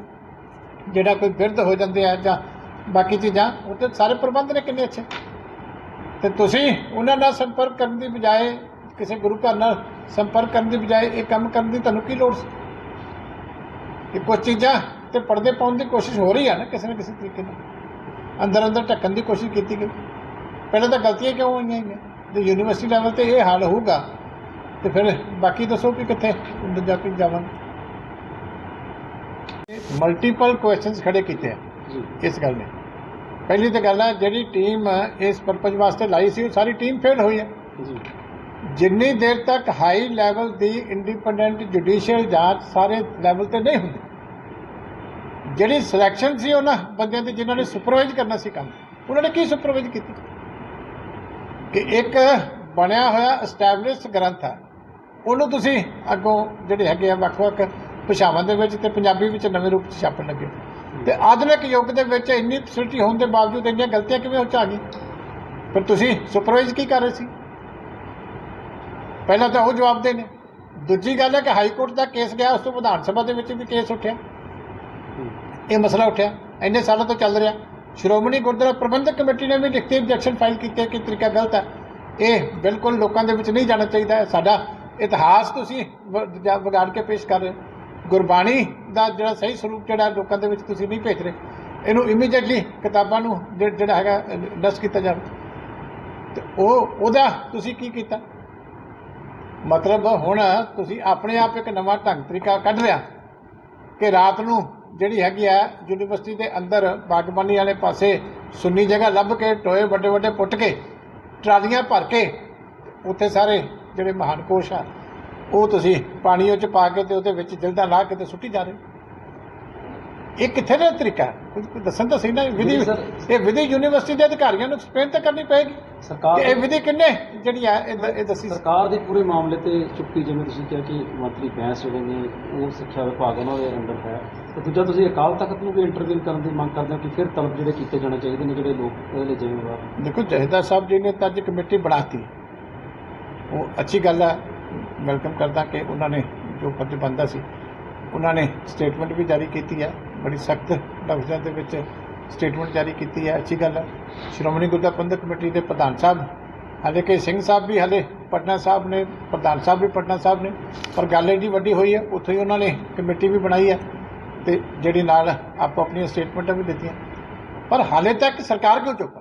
ਜਿਹੜਾ ਕੋਈ ਬਿਰਧ ਹੋ ਜਾਂਦੇ ਆ ਜਾਂ ਬਾਕੀ ਚੀਜ਼ਾਂ ਉੱਥੇ ਸਾਰੇ ਪ੍ਰਬੰਧ ਨੇ ਕਿੰਨੇ ਅੱਛੇ? ਤੇ ਤੁਸੀਂ ਉਹਨਾਂ ਨਾਲ ਸੰਪਰਕ ਕਰਨ ਦੀ ਬਜਾਏ, ਕਿਸੇ ਗੁਰੂ ਘਰ ਨਾਲ ਸੰਪਰਕ ਕਰਨ ਦੀ ਬਜਾਏ ਇਹ ਕੰਮ ਕਰਨ ਦੀ ਤੁਹਾਨੂੰ ਕੀ ਲੋੜ ਸੀ? ਇਹ ਕੁਝ ਚੀਜ਼ਾਂ ਤੇ ਪਰਦੇ ਪਾਉਣ ਦੀ ਕੋਸ਼ਿਸ਼ ਹੋ ਰਹੀ ਹੈ ਨਾ ਕਿਸੇ ਨਾ ਕਿਸੇ ਤਰੀਕੇ ਨਾਲ। ਅੰਦਰ ਅੰਦਰ ਢੱਕਣ ਦੀ ਕੋਸ਼ਿਸ਼ ਕੀਤੀ ਗਈ। ਪਹਿਲਾਂ ਤਾਂ ਗਲਤੀਆਂ ਕਿਉਂ ਹੋਈਆਂ ਨੇ ਜੇ ਯੂਨੀਵਰਸਿਟੀ ਲੈਵਲ ਤੇ ਇਹ ਹਾਲ ਹੋਊਗਾ। ਤੇ ਫਿਰ ਬਾਕੀ ਦੱਸੋ ਕਿ ਕਿੱਥੇ ਜਾ ਕੇ ਜਾਵਾਂਗੇ ਮਲਟੀਪਲ ਕੁਐਸਚਨਸ ਖੜੇ ਕੀਤੇ ਆ ਇਸ ਗੱਲ ਨੇ। ਪਹਿਲੀ ਤਾਂ ਗੱਲ ਹੈ ਜਿਹੜੀ ਟੀਮ ਇਸ ਪਰਪਸ ਵਾਸਤੇ ਲਾਈ ਸੀ ਉਹ ਸਾਰੀ ਟੀਮ ਫੇਲ ਹੋਈ ਹੈ ਜੀ। ਜਿੰਨੀ ਦੇਰ ਤੱਕ ਹਾਈ ਲੈਵਲ ਦੀ ਇੰਡੀਪੈਂਡੈਂਟ ਜੁਡੀਸ਼ੀਅਲ ਜਾਂਚ ਸਾਰੇ ਲੈਵਲ ਤੇ ਨਹੀਂ ਹੁੰਦੀ ਜਿਹੜੀ ਸਿਲੈਕਸ਼ਨ ਸੀ ਉਹਨਾਂ ਬੰਦਿਆਂ ਦੀ ਜਿਨ੍ਹਾਂ ਨੇ ਸੁਪਰਵਾਈਜ਼ ਕਰਨਾ ਸੀ ਕੰਮ ਉਹਨਾਂ ਨੇ ਕੀ ਸੁਪਰਵਾਈਜ਼ ਕੀਤੀ? ਕਿ ਇੱਕ ਬਣਿਆ ਹੋਇਆ ਐਸਟੈਬਲਿਸ਼ਡ ਗ੍ਰੰਥ ਹੈ। ਉਹਨੂੰ ਤੁਸੀਂ ਅੱਗੋਂ ਜਿਹੜੇ ਹੈਗੇ ਆ ਵੱਖ-ਵੱਖ ਭਾਸ਼ਾਵਾਂ ਦੇ ਵਿੱਚ ਤੇ ਪੰਜਾਬੀ ਵਿੱਚ ਨਵੇਂ ਰੂਪ 'ਚ ਛਾਪਣ ਲੱਗੇ ਤੇ ਆਧੁਨਿਕ ਯੁੱਗ ਦੇ ਵਿੱਚ ਇੰਨੀ ਫੈਸਿਲਿਟੀ ਹੋਣ ਦੇ ਬਾਵਜੂਦ ਇੰਨੀਆਂ ਗਲਤੀਆਂ ਕਿਵੇਂ ਉਹ 'ਚ ਆ ਗਈ ਪਰ ਤੁਸੀਂ ਸੁਪਰਵਾਈਜ਼ ਕੀ ਕਰ ਰਹੇ ਸੀ? ਪਹਿਲਾਂ ਤਾਂ ਉਹ ਜਵਾਬ ਦੇ ਨੇ ਦੂਜੀ ਗੱਲ ਹੈ ਕਿ ਹਾਈ ਕੋਰਟ ਦਾ ਕੇਸ ਗਿਆ, ਉਸ ਤੋਂ ਵਿਧਾਨ ਸਭਾ ਦੇ ਵਿੱਚ ਵੀ ਕੇਸ ਉੱਠਿਆ। ਇਹ ਮਸਲਾ ਉੱਠਿਆ। ਇੰਨੇ ਸਾਲਾਂ ਤੋਂ ਚੱਲ ਰਿਹਾ। ਸ਼੍ਰੋਮਣੀ ਗੁਰਦੁਆਰਾ ਪ੍ਰਬੰਧਕ ਕਮੇਟੀ ਨੇ ਵੀ ਲਿਖਤੀ ਆਬਜੈਕਸ਼ਨ ਫਾਈਲ ਕੀਤੀ ਹੈ ਕਿ ਤਰੀਕਾ ਗਲਤ ਹੈ। ਇਹ ਬਿਲਕੁਲ ਲੋਕਾਂ ਦੇ ਵਿੱਚ ਨਹੀਂ ਜਾਣਾ ਚਾਹੀਦਾ। ਸਾਡਾ ਇਤਿਹਾਸ ਤੁਸੀਂ ਵ- ਵਿਗਾੜ ਕੇ ਪੇਸ਼ ਕਰ ਰਹੇ ਹੋ। ਗੁਰਬਾਣੀ ਦਾ ਜਿਹੜਾ ਸਹੀ ਸਰੂਪ ਜਿਹੜਾ ਲੋਕਾਂ ਦੇ ਵਿੱਚ ਤੁਸੀਂ ਨਹੀਂ ਭੇਜ ਰਹੇ। ਇਹਨੂੰ ਇਮੀਡੀਏਟਲੀ ਕਿਤਾਬਾਂ ਨੂੰ ਜਿਹੜਾ ਹੈਗਾ, ਨਸ ਕੀਤਾ ਜਾਵੇ। ਤੇ ਉਹ, ਉਹਦਾ ਤੁਸੀਂ ਕੀ ਕੀਤਾ? ਮਤਲਬ ਹੁਣ ਤੁਸੀਂ ਆਪਣੇ ਆਪ ਇੱਕ ਨਵਾਂ ਢੰਗ, ਤਰੀਕਾ ਕੱਢ ਲਿਆ ਕਿ ਰਾਤ ਨੂੰ ਜਿਹੜੀ ਹੈਗੀ ਆ, ਯੂਨੀਵਰਸਿਟੀ ਦੇ ਅੰਦਰ ਬਾਗਬਾਨੀ ਵਾਲੇ ਪਾਸੇ ਸੁੰਨੀ ਜਗ੍ਹਾ ਲੱਭ ਕੇ, ਟੋਏ ਵੱਡੇ ਵੱਡੇ ਪੁੱਟ ਕੇ, ਟਰਾਲੀਆਂ ਭਰ ਕੇ, ਉੱਥੇ ਸਾਰੇ ਜਿਹੜੇ ਮਹਾਨ ਕੋਸ਼ ਆ, ਉਹ ਤੁਸੀਂ ਪਾਣੀ ਵਿੱਚ ਪਾ ਕੇ ਤੇ ਉਹਦੇ ਵਿੱਚ ਜਲਦਾ ਲਾ ਕੇ ਤੇ ਸੁੱਟੀ ਜਾ ਰਹੇ ਇਹ ਕਿੱਥੇ ਦਾ ਤਰੀਕਾ? ਹੈ? ਕੁਝ ਕੁਝ ਦੱਸਣ ਤਾਂ ਸਹੀ ਨਾ ਇਹ ਵਿਧੀ ਜੀ ਸਰ। ਇਹ ਵਿਧੀ ਯੂਨੀਵਰਸਿਟੀ ਦੇ ਅਧਿਕਾਰੀਆਂ ਨੂੰ ਐਕਸਪਲੇਨ ਤਾਂ ਕਰਨੀ ਪਏਗੀ। ਕਿ ਸਰਕਾਰ ਇਹ ਵਿਧੀ ਕਿੰਨੇ? ਜਿਹੜੀ ਆ ਇਹ ਦ- ਇਹ ਦੱਸੀ। ਸਰਕਾਰ ਦੇ ਪੂਰੇ ਮਾਮਲੇ ਤੇ ਚੁੱਪੀ ਜਿਵੇਂ ਤੁਸੀਂ ਕਿਹਾ ਕਿ ਮੰਤਰੀ ਬੈਂਸ ਜਿਹੜੇ ਨੇ ਉਹ ਸਿੱਖਿਆ ਵਿਭਾਗ ਉਹਨਾਂ ਦੇ ਅੰਡਰ ਹੈ। ਤੇ ਦੂਜਾ ਤੁਸੀਂ ਅਕਾਲ ਤਖਤ ਨੂੰ ਵੀ ਇੰਟਰਵਿਊ ਕਰਨ ਦੀ ਮੰਗ ਕਰਦੇ ਹੋ ਕਿ ਫਿਰ ਤਲਬ ਜਿਹੜੇ ਕੀਤੇ ਜਾਣੇ ਚਾਹੀਦੇ ਨੇ ਜਿਹੜੇ ਲੋਕ ਇਹਦੇ ਲਈ ਜ਼ਿੰਮੇਵਾਰ ਦੇਖੋ ਜਹੇਦਾਰ ਸਾਹਿਬ ਜੀ ਨੇ ਤਾਂ ਅੱਜ ਕਮੇਟੀ ਬਣਾਤੀ। ਉਹ ਅੱਛੀ ਗੱਲ ਹੈ ਵੈਲਕਮ ਕਰਦਾ ਕਿ ਉਹਨਾਂ ਨੇ ਜੋ ਫਰਜ਼ ਬੰਦਾ ਸੀ ਉਹਨਾਂ ਨੇ ਸਟੇਟਮੈਂਟ ਵੀ ਜਾਰੀ ਕੀਤੀ ਹੈ ਬੜੀ ਸਖਤ ਲਫ਼ਜ਼ਾਂ ਦੇ ਵਿੱਚ ਸਟੇਟਮੈਂਟ ਜਾਰੀ ਕੀਤੀ ਹੈ। ਅੱਛੀ ਗੱਲ ਹੈ। ਸ਼੍ਰੋਮਣੀ ਗੁਰਦੁਆਰਾ ਪ੍ਰਬੰਧਕ ਕਮੇਟੀ ਦੇ ਪ੍ਰਧਾਨ ਸਾਹਿਬ ਹਾਲੇ ਕਿ ਸਿੰਘ ਸਾਹਿਬ ਵੀ ਹਾਲੇ ਪਟਨਾ ਸਾਹਿਬ ਨੇ, ਪ੍ਰਧਾਨ ਸਾਹਿਬ ਵੀ ਪਟਨਾ ਸਾਹਿਬ ਨੇ, ਪਰ ਗੱਲ ਏਡੀ ਵੱਡੀ ਹੋਈ ਹੈ, ਉੱਥੇ ਹੀ ਉਹਨਾਂ ਨੇ ਕਮੇਟੀ ਵੀ ਬਣਾਈ ਹੈ ਤੇ ਜਿਹੜੀ ਨਾਲ ਆਪੋ ਆਪਣੀਆਂ ਸਟੇਟਮੈਂਟਾਂ ਵੀ ਦਿੱਤੀਆਂ। ਪਰ ਹਾਲੇ ਤੱਕ ਸਰਕਾਰ ਕਿਉਂ ਚੁੱਪ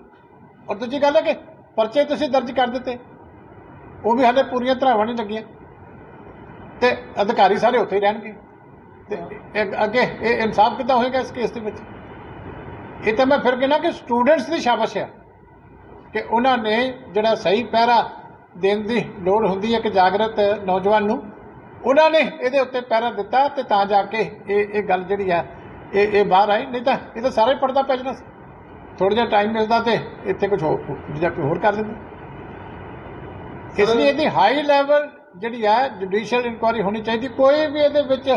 ਔਰ ਦੂਜੀ ਗੱਲ ਹੈ ਕਿ ਪਰਚੇ ਤੁਸੀਂ ਦਰਜ ਕਰ ਦਿੱਤੇ। ਉਹ ਵੀ ਹਾਲੇ ਪੂਰੀਆਂ ਧਰਾਵਾਂ ਨਹੀਂ ਲੱਗੀਆਂ। ਤੇ ਅਧਿਕਾਰੀ ਸਾਰੇ ਉੱਥੇ ਹੀ ਰਹਿਣਗੇ। ਤੇ ਅੱਗੇ, ਇਹ ਇਨਸਾਫ ਕਿੱਦਾਂ ਹੋਏਗਾ ਇਸ ਕੇਸ ਦੇ ਵਿੱਚ? ਇਹ ਤਾਂ ਮੈਂ ਫਿਰ ਕਹਿਣਾ ਕਿ ਸਟੂਡੈਂਟਸ ਦੀ ਸ਼ਾਬਾਸ਼ ਹੈ ਕਿ ਉਹਨਾਂ ਨੇ ਜਿਹੜਾ ਸਹੀ ਪਹਿਰਾ ਦੇਣ ਦੀ ਲੋੜ ਹੁੰਦੀ ਹੈ ਕਿ ਜਾਗਰਤ ਨੌਜਵਾਨ ਨੂੰ, ਉਹਨਾਂ ਨੇ ਇਹਦੇ ਉੱਤੇ ਪਹਿਰਾ ਦਿੱਤਾ ਤੇ ਤਾਂ ਜਾ ਕੇ ਇਹ ਇਹ ਗੱਲ ਜਿਹੜੀ ਹੈ ਇਹ ਇਹ ਬਾਹਰ ਆਈ। ਨਹੀਂ ਤਾਂ ਇਹ ਤਾਂ ਸਾਰਾ ਹੀ ਪਰਦਾ ਪੈ ਜਾਣਾ ਸੀ ਥੋੜਾ ਜਿਹਾ ਟਾਈਮ ਮਿਲਦਾ ਤੇ ਇੱਥੇ ਕੁਝ ਹੋਰ ਕੋਈ ਹੋਰ ਕਰ ਦਿੰਦੇ। ਇਸ ਲਈ ਇਹਦੀ ਹਾਈ ਲੈਵਲ ਜਿਹੜੀ ਹੈ ਜੁਡੀਸ਼ੀਅਲ ਇਨਕੁਆਇਰੀ ਹੋਣੀ ਚਾਹੀਦੀ। ਕੋਈ ਵੀ ਇਹਦੇ ਵਿੱਚ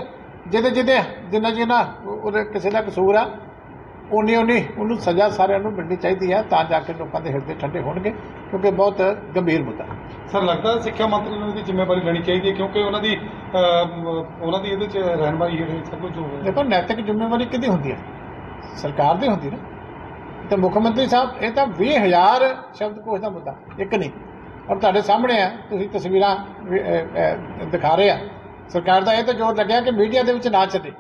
ਜਿਹਦੇ ਜਿਹਦੇ ਜਿੰਨਾ ਜਿੰਨਾ ਉਹਦੇ ਕਿਸੇ ਦਾ ਕਸੂਰ ਆ ਉਨੀ ਉਨੀ ਉਹਨੂੰ ਸਜ਼ਾ ਸਾਰਿਆਂ ਨੂੰ ਮਿਲਣੀ ਚਾਹੀਦੀ ਹੈ ਤਾਂ ਜਾ ਕੇ ਲੋਕਾਂ ਦੇ ਹਿਰਦੇ ਠੰਡੇ ਹੋਣਗੇ ਕਿਉਂਕਿ ਬਹੁਤ ਗੰਭੀਰ ਮੁੱਦਾ। ਸਰ ਲੱਗਦਾ ਸਿੱਖਿਆ ਮੰਤਰੀ ਨੂੰ ਇਹਦੀ ਜ਼ਿੰਮੇਵਾਰੀ ਲੈਣੀ ਚਾਹੀਦੀ ਹੈ ਕਿਉਂਕਿ ਉਹਨਾਂ ਦੀ ਉਹਨਾਂ ਦੀ ਇਹਦੇ ਚ ਰਹਿਨਮਾਈ ਹੇਠ ਸਭ ਕੁਝ ਹੋ ਰਿਹਾ ਦੇਖੋ ਨੈਤਿਕ ਜ਼ਿੰਮੇਵਾਰੀ ਕਿਹਦੀ ਹੁੰਦੀ ਹੈ? ਸਰਕਾਰ ਦੀ ਹੁੰਦੀ ਨਾ। ਤੇ ਮੁੱਖ ਮੰਤਰੀ ਸਾਹਿਬ ਇਹ ਤਾਂ 20000 ਸ਼ਬਦਕੋਸ਼ ਦਾ ਮੁੱਦਾ ਇੱਕ ਨਹੀਂ। ਔਰ ਤੁਹਾਡੇ ਸਾਹਮਣੇ ਆ ਤੁਸੀਂ ਤਸਵੀਰਾਂ ਦਿਖਾ ਰਹੇ ਆ। ਸਰਕਾਰ ਦਾ ਇਹ ਤਾਂ ਜ਼ੋਰ ਲੱਗਿਆ ਕਿ ਮੀਡੀਆ ਦੇ ਵਿੱਚ ਨਾ ਚੱਲੇ।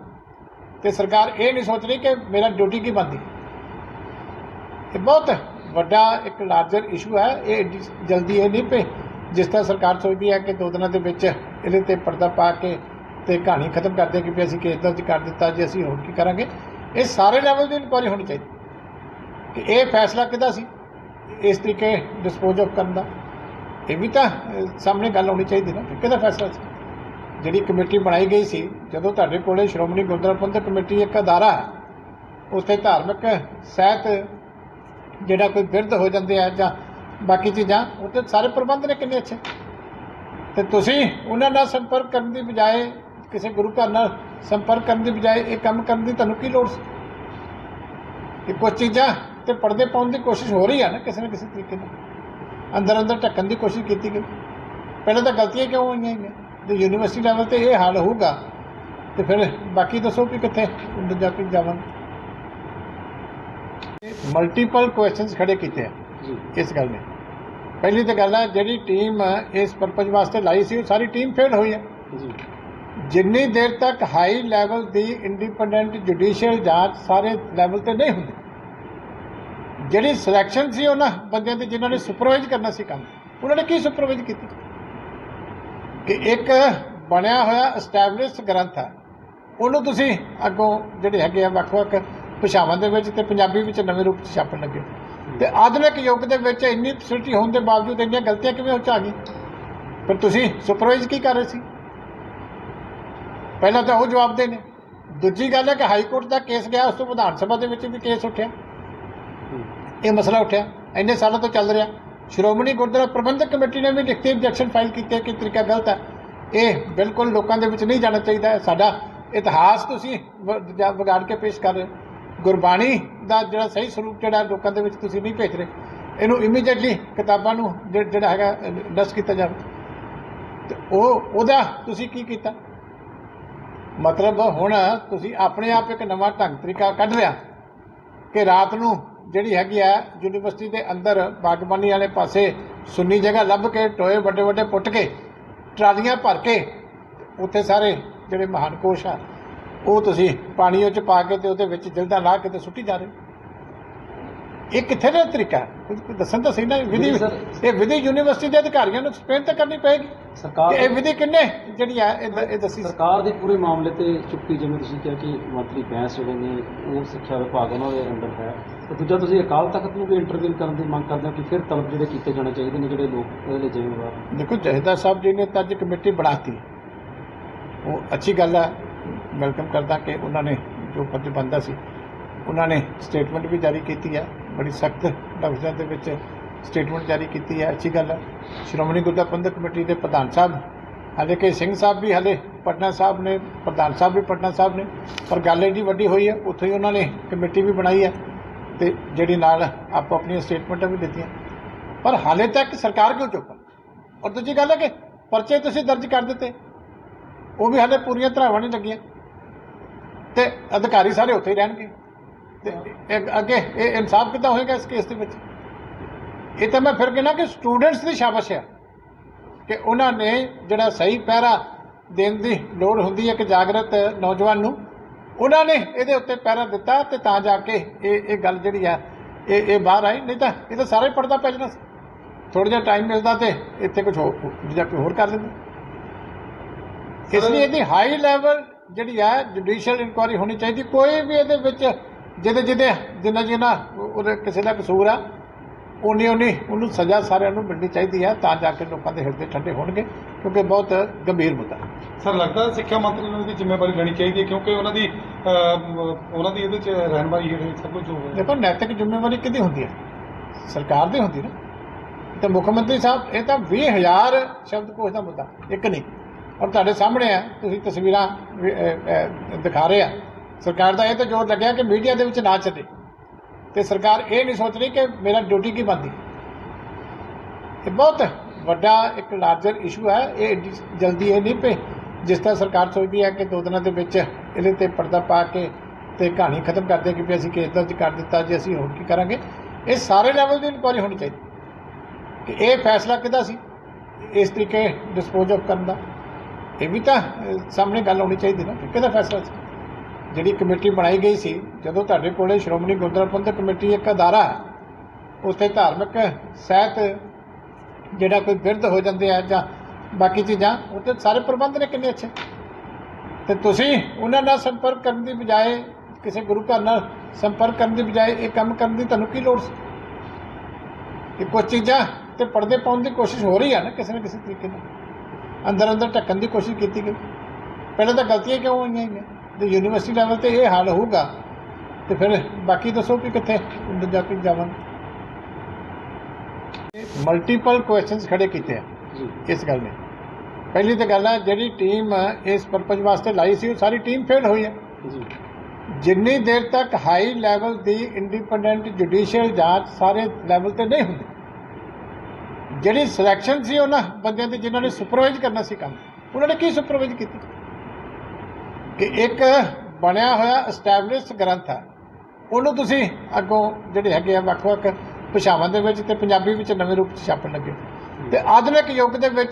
ਤੇ ਸਰਕਾਰ ਇਹ ਨਹੀਂ ਸੋਚ ਰਹੀ ਕਿ ਮੇਰਾ ਡਿਊਟੀ ਕੀ ਬਣਦੀ। ਇਹ ਬਹੁਤ ਵੱਡਾ ਇੱਕ ਲਾਰਜਰ ਇਸ਼ੂ ਹੈ। ਇਹ ਜਲਦੀ ਇਹ ਨਹੀਂ ਪਏ ਜਿਸ ਤਰ੍ਹਾਂ ਸਰਕਾਰ ਸੋਚਦੀ ਹੈ ਕਿ ਦੋ ਦਿਨਾਂ ਦੇ ਵਿੱਚ ਇਹਦੇ ਤੇ ਪਰਦਾ ਪਾ ਕੇ ਤੇ ਕਹਾਣੀ ਖਤਮ ਕਰ ਦੇ ਕਿ ਵੀ ਅਸੀਂ ਕੇਸ ਦਰਜ ਕਰ ਦਿੱਤਾ, ਜੇ ਅਸੀਂ ਹੋਰ ਕੀ ਕਰਾਂਗੇ। ਇਹ ਸਾਰੇ ਲੈਵਲ ਦੀ ਇਨਕੁਆਇਰੀ ਹੋਣੀ ਚਾਹੀਦੀ। ਕਿ ਇਹ ਫੈਸਲਾ ਕਿਹਦਾ ਸੀ? ਇਸ ਤਰੀਕੇ ਡਿਸਪੋਜ਼ ਆਫ ਕਰਨ ਦਾ। ਇਹ ਵੀ ਤਾਂ ਸਾਹਮਣੇ ਗੱਲ ਆਉਣੀ ਚਾਹੀਦੀ ਨਾ ਕਿ ਕਿਹਦਾ ਫੈਸਲਾ ਸੀ? ਜਿਹੜੀ ਕਮੇਟੀ ਬਣਾਈ ਗਈ ਸੀ, ਜਦੋਂ ਤੁਹਾਡੇ ਕੋਲੇ ਸ਼੍ਰੋਮਣੀ ਗੁਰਦੁਆਰਾ ਪ੍ਰਬੰਧਕ ਕਮੇਟੀ ਇੱਕ ਅਦਾਰਾ ਹੈ ਉੱਥੇ ਧਾਰਮਿਕ ਸਹਿਤ ਜਿਹੜਾ ਕੋਈ ਬਿਰਧ ਹੋ ਜਾਂਦੇ ਆ ਜਾਂ ਬਾਕੀ ਚੀਜ਼ਾਂ ਉੱਥੇ ਸਾਰੇ ਪ੍ਰਬੰਧ ਨੇ ਕਿੰਨੇ ਅੱਛੇ? ਤੇ ਤੁਸੀਂ ਉਹਨਾਂ ਨਾਲ ਸੰਪਰਕ ਕਰਨ ਦੀ ਬਜਾਏ, ਕਿਸੇ ਗੁਰੂ ਘਰ ਨਾਲ ਸੰਪਰਕ ਕਰਨ ਦੀ ਬਜਾਏ ਇਹ ਕੰਮ ਕਰਨ ਦੀ ਤੁਹਾਨੂੰ ਕੀ ਲੋੜ ਸੀ? ਇਹ ਕੁਝ ਚੀਜ਼ਾਂ ਤੇ ਪਰਦੇ ਪਾਉਣ ਦੀ ਕੋਸ਼ਿਸ਼ ਹੋ ਰਹੀ ਹੈ ਨਾ ਕਿਸੇ ਨਾ ਕਿਸੇ ਤਰੀਕੇ ਨਾਲ। ਅੰਦਰ ਅੰਦਰ ਢੱਕਣ ਦੀ ਕੋਸ਼ਿਸ਼ ਕੀਤੀ ਗਈ। ਪਹਿਲਾਂ ਤਾਂ ਗਲਤੀਆਂ ਕਿਉਂ ਹੋਈਆਂ ਨੇ ਜੇ ਯੂਨੀਵਰਸਿਟੀ ਲੈਵਲ ਤੇ ਇਹ ਹਾਲ ਹੋਊਗਾ। ਤੇ ਫਿਰ ਬਾਕੀ ਦੱਸੋ ਕਿ ਕਿੱਥੇ ਜਾ ਕੇ ਜਾਵਾਂਗੇ ਮਲਟੀਪਲ ਕੁਐਸਚਨਸ ਖੜੇ ਕੀਤੇ ਆ ਜੀ। ਇਸ ਗੱਲ ਨੇ। ਪਹਿਲੀ ਤਾਂ ਗੱਲ ਹੈ ਜਿਹੜੀ ਟੀਮ ਇਸ ਪਰਪਸ ਵਾਸਤੇ ਲਾਈ ਸੀ ਉਹ ਸਾਰੀ ਟੀਮ ਫੇਲ ਹੋਈ ਹੈ ਜੀ। ਜਿੰਨੀ ਦੇਰ ਤੱਕ ਹਾਈ ਲੈਵਲ ਦੀ ਇੰਡੀਪੈਂਡੈਂਟ ਜੁਡੀਸ਼ੀਅਲ ਜਾਂਚ ਸਾਰੇ ਲੈਵਲ ਤੇ ਨਹੀਂ ਹੁੰਦੀ ਜਿਹੜੀ ਸਿਲੈਕਸ਼ਨ ਸੀ ਉਹਨਾਂ ਬੰਦਿਆਂ ਦੀ ਜਿਨ੍ਹਾਂ ਨੇ ਸੁਪਰਵਾਈਜ਼ ਕਰਨਾ ਸੀ ਕੰਮ ਉਹਨਾਂ ਨੇ ਕੀ ਸੁਪਰਵਾਈਜ਼ ਕੀਤੀ? ਕਿ ਇੱਕ ਬਣਿਆ ਹੋਇਆ ਐਸਟੈਬਲਿਸ਼ਡ ਗ੍ਰੰਥ ਹੈ। ਉਹਨੂੰ ਤੁਸੀਂ ਅੱਗੋਂ ਜਿਹੜੇ ਹੈਗੇ ਆ ਵੱਖ-ਵੱਖ ਭਾਸ਼ਾਵਾਂ ਦੇ ਵਿੱਚ ਤੇ ਪੰਜਾਬੀ ਵਿੱਚ ਨਵੇਂ ਰੂਪ 'ਚ ਛਾਪਣ ਲੱਗੇ ਤੇ ਆਧੁਨਿਕ ਯੁੱਗ ਦੇ ਵਿੱਚ ਇੰਨੀ ਫੈਸਿਲਿਟੀ ਹੋਣ ਦੇ ਬਾਵਜੂਦ ਇੰਨੀਆਂ ਗਲਤੀਆਂ ਕਿਵੇਂ ਉਹ 'ਚ ਆ ਫਿਰ ਤੁਸੀਂ ਸੁਪਰਵਾਈਜ਼ ਕੀ ਕਰ ਰਹੇ ਸੀ? ਪਹਿਲਾਂ ਤਾਂ ਉਹ ਜਵਾਬ ਦੇ ਨੇ ਦੂਜੀ ਗੱਲ ਹੈ ਕਿ ਹਾਈ ਕੋਰਟ ਦਾ ਕੇਸ ਗਿਆ ਉਸ ਤੋਂ ਵਿਧਾਨ ਸਭਾ ਦੇ ਵਿੱਚ ਵੀ ਕੇਸ ਉੱਠਿਆ। ਹੂੰ। ਇਹ ਮਸਲਾ ਉੱਠਿਆ। ਇੰਨੇ ਸਾਲਾਂ ਤੋਂ ਚੱਲ ਰਿਹਾ। ਸ਼੍ਰੋਮਣੀ ਗੁਰਦੁਆਰਾ ਪ੍ਰਬੰਧਕ ਕਮੇਟੀ ਨੇ ਵੀ ਲਿਖਤੀ ਆਬਜੈਕਸ਼ਨ ਫਾਈਲ ਕੀਤੀ ਹੈ ਕਿ ਤਰੀਕਾ ਗਲਤ ਹੈ। ਇਹ ਬਿਲਕੁਲ ਲੋਕਾਂ ਦੇ ਵਿੱਚ ਨਹੀਂ ਜਾਣਾ ਚਾਹੀਦਾ ਸਾਡਾ ਇਤਿਹਾਸ ਤੁਸੀਂ ਵਿਗਾੜ ਕੇ ਪੇਸ਼ ਕਰ ਰਹੇ ਹੋ। ਗੁਰਬਾਣੀ ਦਾ ਜਿਹੜਾ ਸਹੀ ਸਰੂਪ ਜਿਹੜਾ ਲੋਕਾਂ ਦੇ ਵਿੱਚ ਤੁਸੀਂ ਨਹੀਂ ਭੇਜ ਰਹੇ, ਇਹਨੂੰ ਇਮੀਡੀਏਟਲੀ ਕਿਤਾਬਾਂ ਨੂੰ ਜਿਹੜਾ ਹੈਗਾ, ਨਸ ਕੀਤਾ ਜਾਵੇ। ਤੇ ਉਹ, ਉਹਦਾ ਤੁਸੀਂ ਕੀ ਕੀਤਾ? ਮਤਲਬ ਹੁਣ ਤੁਸੀਂ ਆਪਣੇ ਆਪ ਇੱਕ ਨਵਾਂ ਢੰਗ, ਤਰੀਕਾ ਕੱਢ ਲਿਆ ਕਿ ਰਾਤ ਨੂੰ ਜਿਹੜੀ ਹੈਗੀ ਆ, ਯੂਨੀਵਰਸਿਟੀ ਦੇ ਅੰਦਰ ਬਾਗਬਾਨੀ ਵਾਲੇ ਪਾਸੇ ਸੁੰਨੀ ਜਗ੍ਹਾ ਲੱਭ ਕੇ, ਟੋਏ ਵੱਡੇ ਵੱਡੇ ਪੁੱਟ ਕੇ, ਟਰਾਲੀਆਂ ਭਰ ਕੇ, ਉੱਥੇ ਸਾਰੇ ਜਿਹੜੇ ਮਹਾਨ ਕੋਸ਼ ਆ, ਉਹ ਤੁਸੀਂ ਪਾਣੀ ਵਿੱਚ ਪਾ ਕੇ ਤੇ ਉਹਦੇ ਵਿੱਚ ਜਲਦਾ ਲਾ ਕੇ ਤੇ ਸੁੱਟੀ ਜਾ ਰਹੇ ਹੋ। ਇਹ ਕਿੱਥੇ ਦਾ ਤਰੀਕਾ ਹੈ? ਦੱਸਣ ਤਾਂ ਸਹੀ ਨਾ ਵਿਧੀ ਜੀ ਸਰ। ਇਹ ਵਿਧੀ ਯੂਨੀਵਰਸਿਟੀ ਦੇ ਅਧਿਕਾਰੀਆਂ ਨੂੰ ਐਕਸਪਲੇਨ ਤਾਂ ਕਰਨੀ ਪਏਗੀ ਕਿ ਸਰਕਾਰ ਇਹ ਵਿਧੀ ਕਿੰਨੇ ਜਿਹੜੀ ਆ ਇਹ ਦ- ਇਹ ਦੱਸੀ। ਸਰਕਾਰ ਦੇ ਪੂਰੇ ਮਾਮਲੇ ਤੇ ਚੁੱਪੀ ਜਿਵੇਂ ਤੁਸੀਂ ਕਿਹਾ ਕਿ ਮੰਤਰੀ ਬੈਂਸ ਜਿਹੜੇ ਨੇ ਉਹ ਸਿੱਖਿਆ ਵਿਭਾਗ ਉਹਨਾਂ ਦੇ ਅੰਡਰ ਹੈ ਤੇ ਦੂਜਾ ਤੁਸੀਂ ਅਕਾਲ ਤਖਤ ਨੂੰ ਵੀ ਇੰਟਰਵਿਊ ਕਰਨ ਦੀ ਮੰਗ ਕਰਦੇ ਹੋ ਕਿ ਫਿਰ ਤਲਬ ਜਿਹੜੇ ਕੀਤੇ ਜਾਣੇ ਚਾਹੀਦੇ ਨੇ ਜਿਹੜੇ ਲੋਕ ਇਹਦੇ ਲਈ ਜ਼ਿੰਮੇਵਾਰ ਨੇ। ਦੇਖੋ ਜਹੇਦਾਰ ਸਾਹਿਬ ਜੀ ਨੇ ਤਾਂ ਅੱਜ ਕਮੇਟੀ ਬਣਾਤੀ ਉਹ ਅੱਛੀ ਗੱਲ ਹੈ ਵੈਲਕਮ ਕਰਦਾ ਕਿ ਉਹਨਾਂ ਨੇ ਜੋ ਫਰਜ਼ ਬੰਦਾ ਸੀ ਉਹਨਾਂ ਨੇ ਸਟੇਟਮੈਂਟ ਵੀ ਜਾਰੀ ਕੀਤੀ ਹੈ ਬੜੀ ਸਖਤ ਲਫ਼ਜ਼ਾਂ ਦੇ ਵਿੱਚ ਸਟੇਟਮੈਂਟ ਜਾਰੀ ਕੀਤੀ ਹੈ। ਅੱਛੀ ਗੱਲ ਹੈ। ਸ਼੍ਰੋਮਣੀ ਗੁਰਦੁਆਰਾ ਪ੍ਰਬੰਧਕ ਕਮੇਟੀ ਦੇ ਪ੍ਰਧਾਨ ਸਾਹਿਬ ਹਾਲੇ ਕਿ ਸਿੰਘ ਸਾਹਿਬ ਵੀ ਹਾਲੇ ਪਟਨਾ ਸਾਹਿਬ ਨੇ, ਪ੍ਰਧਾਨ ਸਾਹਿਬ ਵੀ ਪਟਨਾ ਸਾਹਿਬ ਨੇ, ਪਰ ਗੱਲ ਏਡੀ ਵੱਡੀ ਹੋਈ ਹੈ, ਉੱਥੇ ਹੀ ਉਹਨਾਂ ਨੇ ਕਮੇਟੀ ਵੀ ਬਣਾਈ ਹੈ ਤੇ ਜਿਹੜੀ ਨਾਲ ਆਪੋ ਆਪਣੀਆਂ ਸਟੇਟਮੈਂਟਾਂ ਵੀ ਦਿੱਤੀਆਂ। ਪਰ ਹਾਲੇ ਤੱਕ ਸਰਕਾਰ ਕਿਉਂ ਚੁੱਪ ਔਰ ਦੂਜੀ ਗੱਲ ਹੈ ਕਿ ਪਰਚੇ ਤੁਸੀਂ ਦਰਜ ਕਰ ਦਿੱਤੇ। ਉਹ ਵੀ ਹਾਲੇ ਪੂਰੀਆਂ ਧਰਾਵਾਂ ਨਹੀਂ ਲੱਗੀਆਂ। ਤੇ ਅਧਿਕਾਰੀ ਸਾਰੇ ਉੱਥੇ ਹੀ ਰਹਿਣਗੇ। ਤੇ ਅੱਗੇ ਇਹ ਇਨਸਾਫ ਕਿੱਦਾਂ ਹੋਏਗਾ ਇਸ ਕੇਸ ਦੇ ਵਿੱਚ? ਇਹ ਤਾਂ ਮੈਂ ਫਿਰ ਕਹਿਣਾ ਕਿ ਸਟੂਡੈਂਟਸ ਦੀ ਸ਼ਾਬਾਸ਼ ਹੈ ਕਿ ਉਹਨਾਂ ਨੇ ਜਿਹੜਾ ਸਹੀ ਪਹਿਰਾ ਦੇਣ ਦੀ ਲੋੜ ਹੁੰਦੀ ਹੈ ਕਿ ਜਾਗਰਤ ਨੌਜਵਾਨ ਨੂੰ, ਉਹਨਾਂ ਨੇ ਇਹਦੇ ਉੱਤੇ ਪਹਿਰਾ ਦਿੱਤਾ ਤੇ ਤਾਂ ਜਾ ਕੇ ਇਹ ਇਹ ਗੱਲ ਜਿਹੜੀ ਆ, ਇਹ ਇਹ ਬਾਹਰ ਆਈ। ਨਹੀਂ ਤਾਂ ਇਹ ਤਾਂ ਸਾਰਾ ਹੀ ਪਰਦਾ ਪੈ ਜਾਣਾ ਥੋੜਾ ਜਿਹਾ ਟਾਈਮ ਮਿਲਦਾ ਤੇ ਇੱਥੇ ਕੁਝ ਹੋਰ ਕੋਈ ਹੋਰ ਕਰ ਲੈਂਦੇ ਇਸ ਲਈ ਇਹਦੀ ਹਾਈ ਲੈਵਲ ਜਿਹੜੀ ਹੈ ਜੁਡੀਸ਼ੀਅਲ ਇਨਕੁਆਇਰੀ ਹੋਣੀ ਚਾਹੀਦੀ। ਕੋਈ ਵੀ ਇਹਦੇ ਵਿੱਚ ਜਿਹਦੇ ਜਿਹਦੇ ਜਿੰਨਾ ਜਿੰਨਾ ਉਹਦੇ ਕਿਸੇ ਦਾ ਕਸੂਰ ਆ ਉਨੀ ਉਨੀ ਉਹਨੂੰ ਸਜ਼ਾ ਸਾਰਿਆਂ ਨੂੰ ਮਿਲਣੀ ਚਾਹੀਦੀ ਹੈ ਤਾਂ ਜਾ ਕੇ ਲੋਕਾਂ ਦੇ ਹਿਰਦੇ ਠੰਡੇ ਹੋਣਗੇ ਕਿਉਂਕਿ ਬਹੁਤ ਗੰਭੀਰ ਮੁੱਦਾ। ਸਰ ਲੱਗਦਾ ਸਿੱਖਿਆ ਮੰਤਰੀ ਨੂੰ ਇਹਦੀ ਜ਼ਿੰਮੇਵਾਰੀ ਲੈਣੀ ਚਾਹੀਦੀ ਹੈ ਕਿਉਂਕਿ ਉਹਨਾਂ ਦੀ ਉਹਨਾਂ ਦੀ ਇਹਦੇ ਚ ਰਹਿਨਮਾਈ ਹੇਠ ਸਭ ਕੁਝ ਹੋ ਰਿਹਾ। ਦੇਖੋ ਨੈਤਿਕ ਜ਼ਿੰਮੇਵਾਰੀ ਕਿਹਦੀ ਹੁੰਦੀ ਹੈ ਸਰਕਾਰ ਦੀ ਹੁੰਦੀ ਨਾ। ਤੇ ਮੁੱਖ ਮੰਤਰੀ ਸਾਹਿਬ ਇਹ ਤਾਂ 20000 ਸ਼ਬਦਕੋਸ਼ ਦਾ ਮੁੱਦਾ ਇੱਕ ਨਹੀਂ। ਔਰ ਤੁਹਾਡੇ ਸਾਹਮਣੇ ਆ ਤੁਸੀਂ ਤਸਵੀਰਾਂ ਦਿਖਾ ਰਹੇ ਆ। ਸਰਕਾਰ ਦਾ ਇਹ ਤਾਂ ਜ਼ੋਰ ਲੱਗਿਆ ਕਿ ਮੀਡੀਆ ਦੇ ਵਿੱਚ ਨਾ ਚਲੇ। ਤੇ ਸਰਕਾਰ ਇਹ ਨਹੀਂ ਸੋਚ ਰਹੀ ਕਿ ਮੇਰਾ ਡਿਊਟੀ ਕੀ ਬਣਦੀ। ਇਹ ਬਹੁਤ ਵੱਡਾ ਇੱਕ ਲਾਰਜਰ ਇਸ਼ੂ ਹੈ। ਇਹ ਜਲਦੀ ਇਹ ਨਹੀਂ ਪਏ, ਜਿਸ ਤਰ੍ਹਾਂ ਸਰਕਾਰ ਸੋਚਦੀ ਹੈ ਕਿ ਦੋ ਦਿਨਾਂ ਦੇ ਵਿੱਚ ਇਹਦੇ ਤੇ ਪਰਦਾ ਪਾ ਕੇ ਤੇ ਕਹਾਣੀ ਖਤਮ ਕਰ ਦੇ ਕਿ ਵੀ ਅਸੀਂ ਕੇਸ ਦਰਜ ਕਰ ਦਿੱਤਾ, ਜੇ ਅਸੀਂ ਹੋਰ ਕੀ ਕਰਾਂਗੇ। ਇਹ ਸਾਰੇ ਲੈਵਲ ਦੀ ਇਨਕੁਆਇਰੀ ਹੋਣੀ ਚਾਹੀਦੀ। ਕਿ ਇਹ ਫੈਸਲਾ ਕਿਹਦਾ ਸੀ? ਇਸ ਤਰੀਕੇ ਡਿਸਪੋਜ਼ ਆਫ ਕਰਨ ਦਾ। ਇਹ ਵੀ ਤਾਂ ਸਾਹਮਣੇ ਗੱਲ ਹੋਣੀ ਚਾਹੀਦੀ ਨਾ ਕਿਹਦਾ ਫੈਸਲਾ ਸੀ? ਜਿਹੜੀ ਕਮੇਟੀ ਬਣਾਈ ਗਈ ਸੀ, ਜਦੋਂ ਤੁਹਾਡੇ ਕੋਲੇ ਸ਼੍ਰੋਮਣੀ ਗੁਰਦੁਆਰਾ ਪ੍ਰਬੰਧਕ ਕਮੇਟੀ ਇੱਕ ਅਦਾਰਾ ਹੈ ਉੱਥੇ ਧਾਰਮਿਕ ਸਹਿਤ ਜਿਹੜਾ ਕੋਈ ਬਿਰਧ ਹੋ ਜਾਂਦੇ ਆ ਜਾਂ ਬਾਕੀ ਚੀਜ਼ਾਂ ਉੱਥੇ ਸਾਰੇ ਪ੍ਰਬੰਧ ਨੇ ਕਿੰਨੇ ਅੱਛੇ? ਤੇ ਤੁਸੀਂ ਉਹਨਾਂ ਨਾਲ ਸੰਪਰਕ ਕਰਨ ਦੀ ਬਜਾਏ, ਕਿਸੇ ਗੁਰੂ ਘਰ ਨਾਲ ਸੰਪਰਕ ਕਰਨ ਦੀ ਬਜਾਏ ਇਹ ਕੰਮ ਕਰਨ ਦੀ ਤੁਹਾਨੂੰ ਕੀ ਲੋੜ ਸੀ? ਇਹ ਕੁਝ ਚੀਜ਼ਾਂ ਤੇ ਪਰਦੇ ਪਾਉਣ ਦੀ ਕੋਸ਼ਿਸ਼ ਹੋ ਰਹੀ ਹੈ ਨਾ ਕਿਸੇ ਨਾ ਕਿਸੇ ਤਰੀਕੇ ਨਾਲ। ਅੰਦਰ ਅੰਦਰ ਢੱਕਣ ਦੀ ਕੋਸ਼ਿਸ਼ ਕੀਤੀ ਗਈ। ਪਹਿਲਾਂ ਤਾਂ ਗਲਤੀਆਂ ਕਿਉਂ ਹੋਈਆਂ ਹੀ ਤੇ ਯੂਨੀਵਰਸਿਟੀ ਲੈਵਲ ਤੇ ਇਹ ਹਾਲ ਹੋਊਗਾ। ਤੇ ਫਿਰ ਬਾਕੀ ਦੱਸੋ ਕਿ ਕਿੱਥੇ ਅੰਦਰ ਜਾ ਕੇ ਜਾਵਾਂਗੇ ਮਲਟੀਪਲ ਕੁਐਸਚਨਸ ਖੜੇ ਕੀਤੇ ਆ ਇਸ ਗੱਲ ਨੇ। ਪਹਿਲੀ ਤਾਂ ਗੱਲ ਹੈ ਜਿਹੜੀ ਟੀਮ ਇਸ ਪਰਪਸ ਵਾਸਤੇ ਲਾਈ ਸੀ ਉਹ ਸਾਰੀ ਟੀਮ ਫੇਲ ਹੋਈ ਹੈ ਜਿੰਨੀ ਦੇਰ ਤੱਕ ਹਾਈ ਲੈਵਲ ਦੀ ਇੰਡੀਪੈਂਡੈਂਟ ਜੁਡੀਸ਼ੀਅਲ ਜਾਂਚ ਸਾਰੇ ਲੈਵਲ ਤੇ ਨਹੀਂ ਹੁੰਦੀ ਜਿਹੜੀ ਸਿਲੈਕਸ਼ਨ ਸੀ ਉਹਨਾਂ ਬੰਦਿਆਂ ਦੀ ਜਿਨ੍ਹਾਂ ਨੇ ਸੁਪਰਵਾਈਜ਼ ਕਰਨਾ ਸੀ ਕੰਮ ਉਹਨਾਂ ਨੇ ਕੀ ਸੁਪਰਵਾਈਜ਼ ਕੀਤੀ? ਕਿ ਇੱਕ ਬਣਿਆ ਹੋਇਆ ਐਸਟੈਬਲਿਸ਼ਡ ਗ੍ਰੰਥ ਹੈ ਉਹਨੂੰ ਤੁਸੀਂ ਅੱਗੋਂ ਜਿਹੜੇ ਹੈਗੇ ਆ ਵੱਖ-ਵੱਖ ਭਾਸ਼ਾਵਾਂ ਦੇ ਵਿੱਚ ਤੇ ਪੰਜਾਬੀ ਵਿੱਚ ਨਵੇਂ ਰੂਪ ਚ ਛਾਪਣ ਲੱਗੇ। ਤੇ ਆਧੁਨਿਕ ਯੁੱਗ ਦੇ ਵਿੱਚ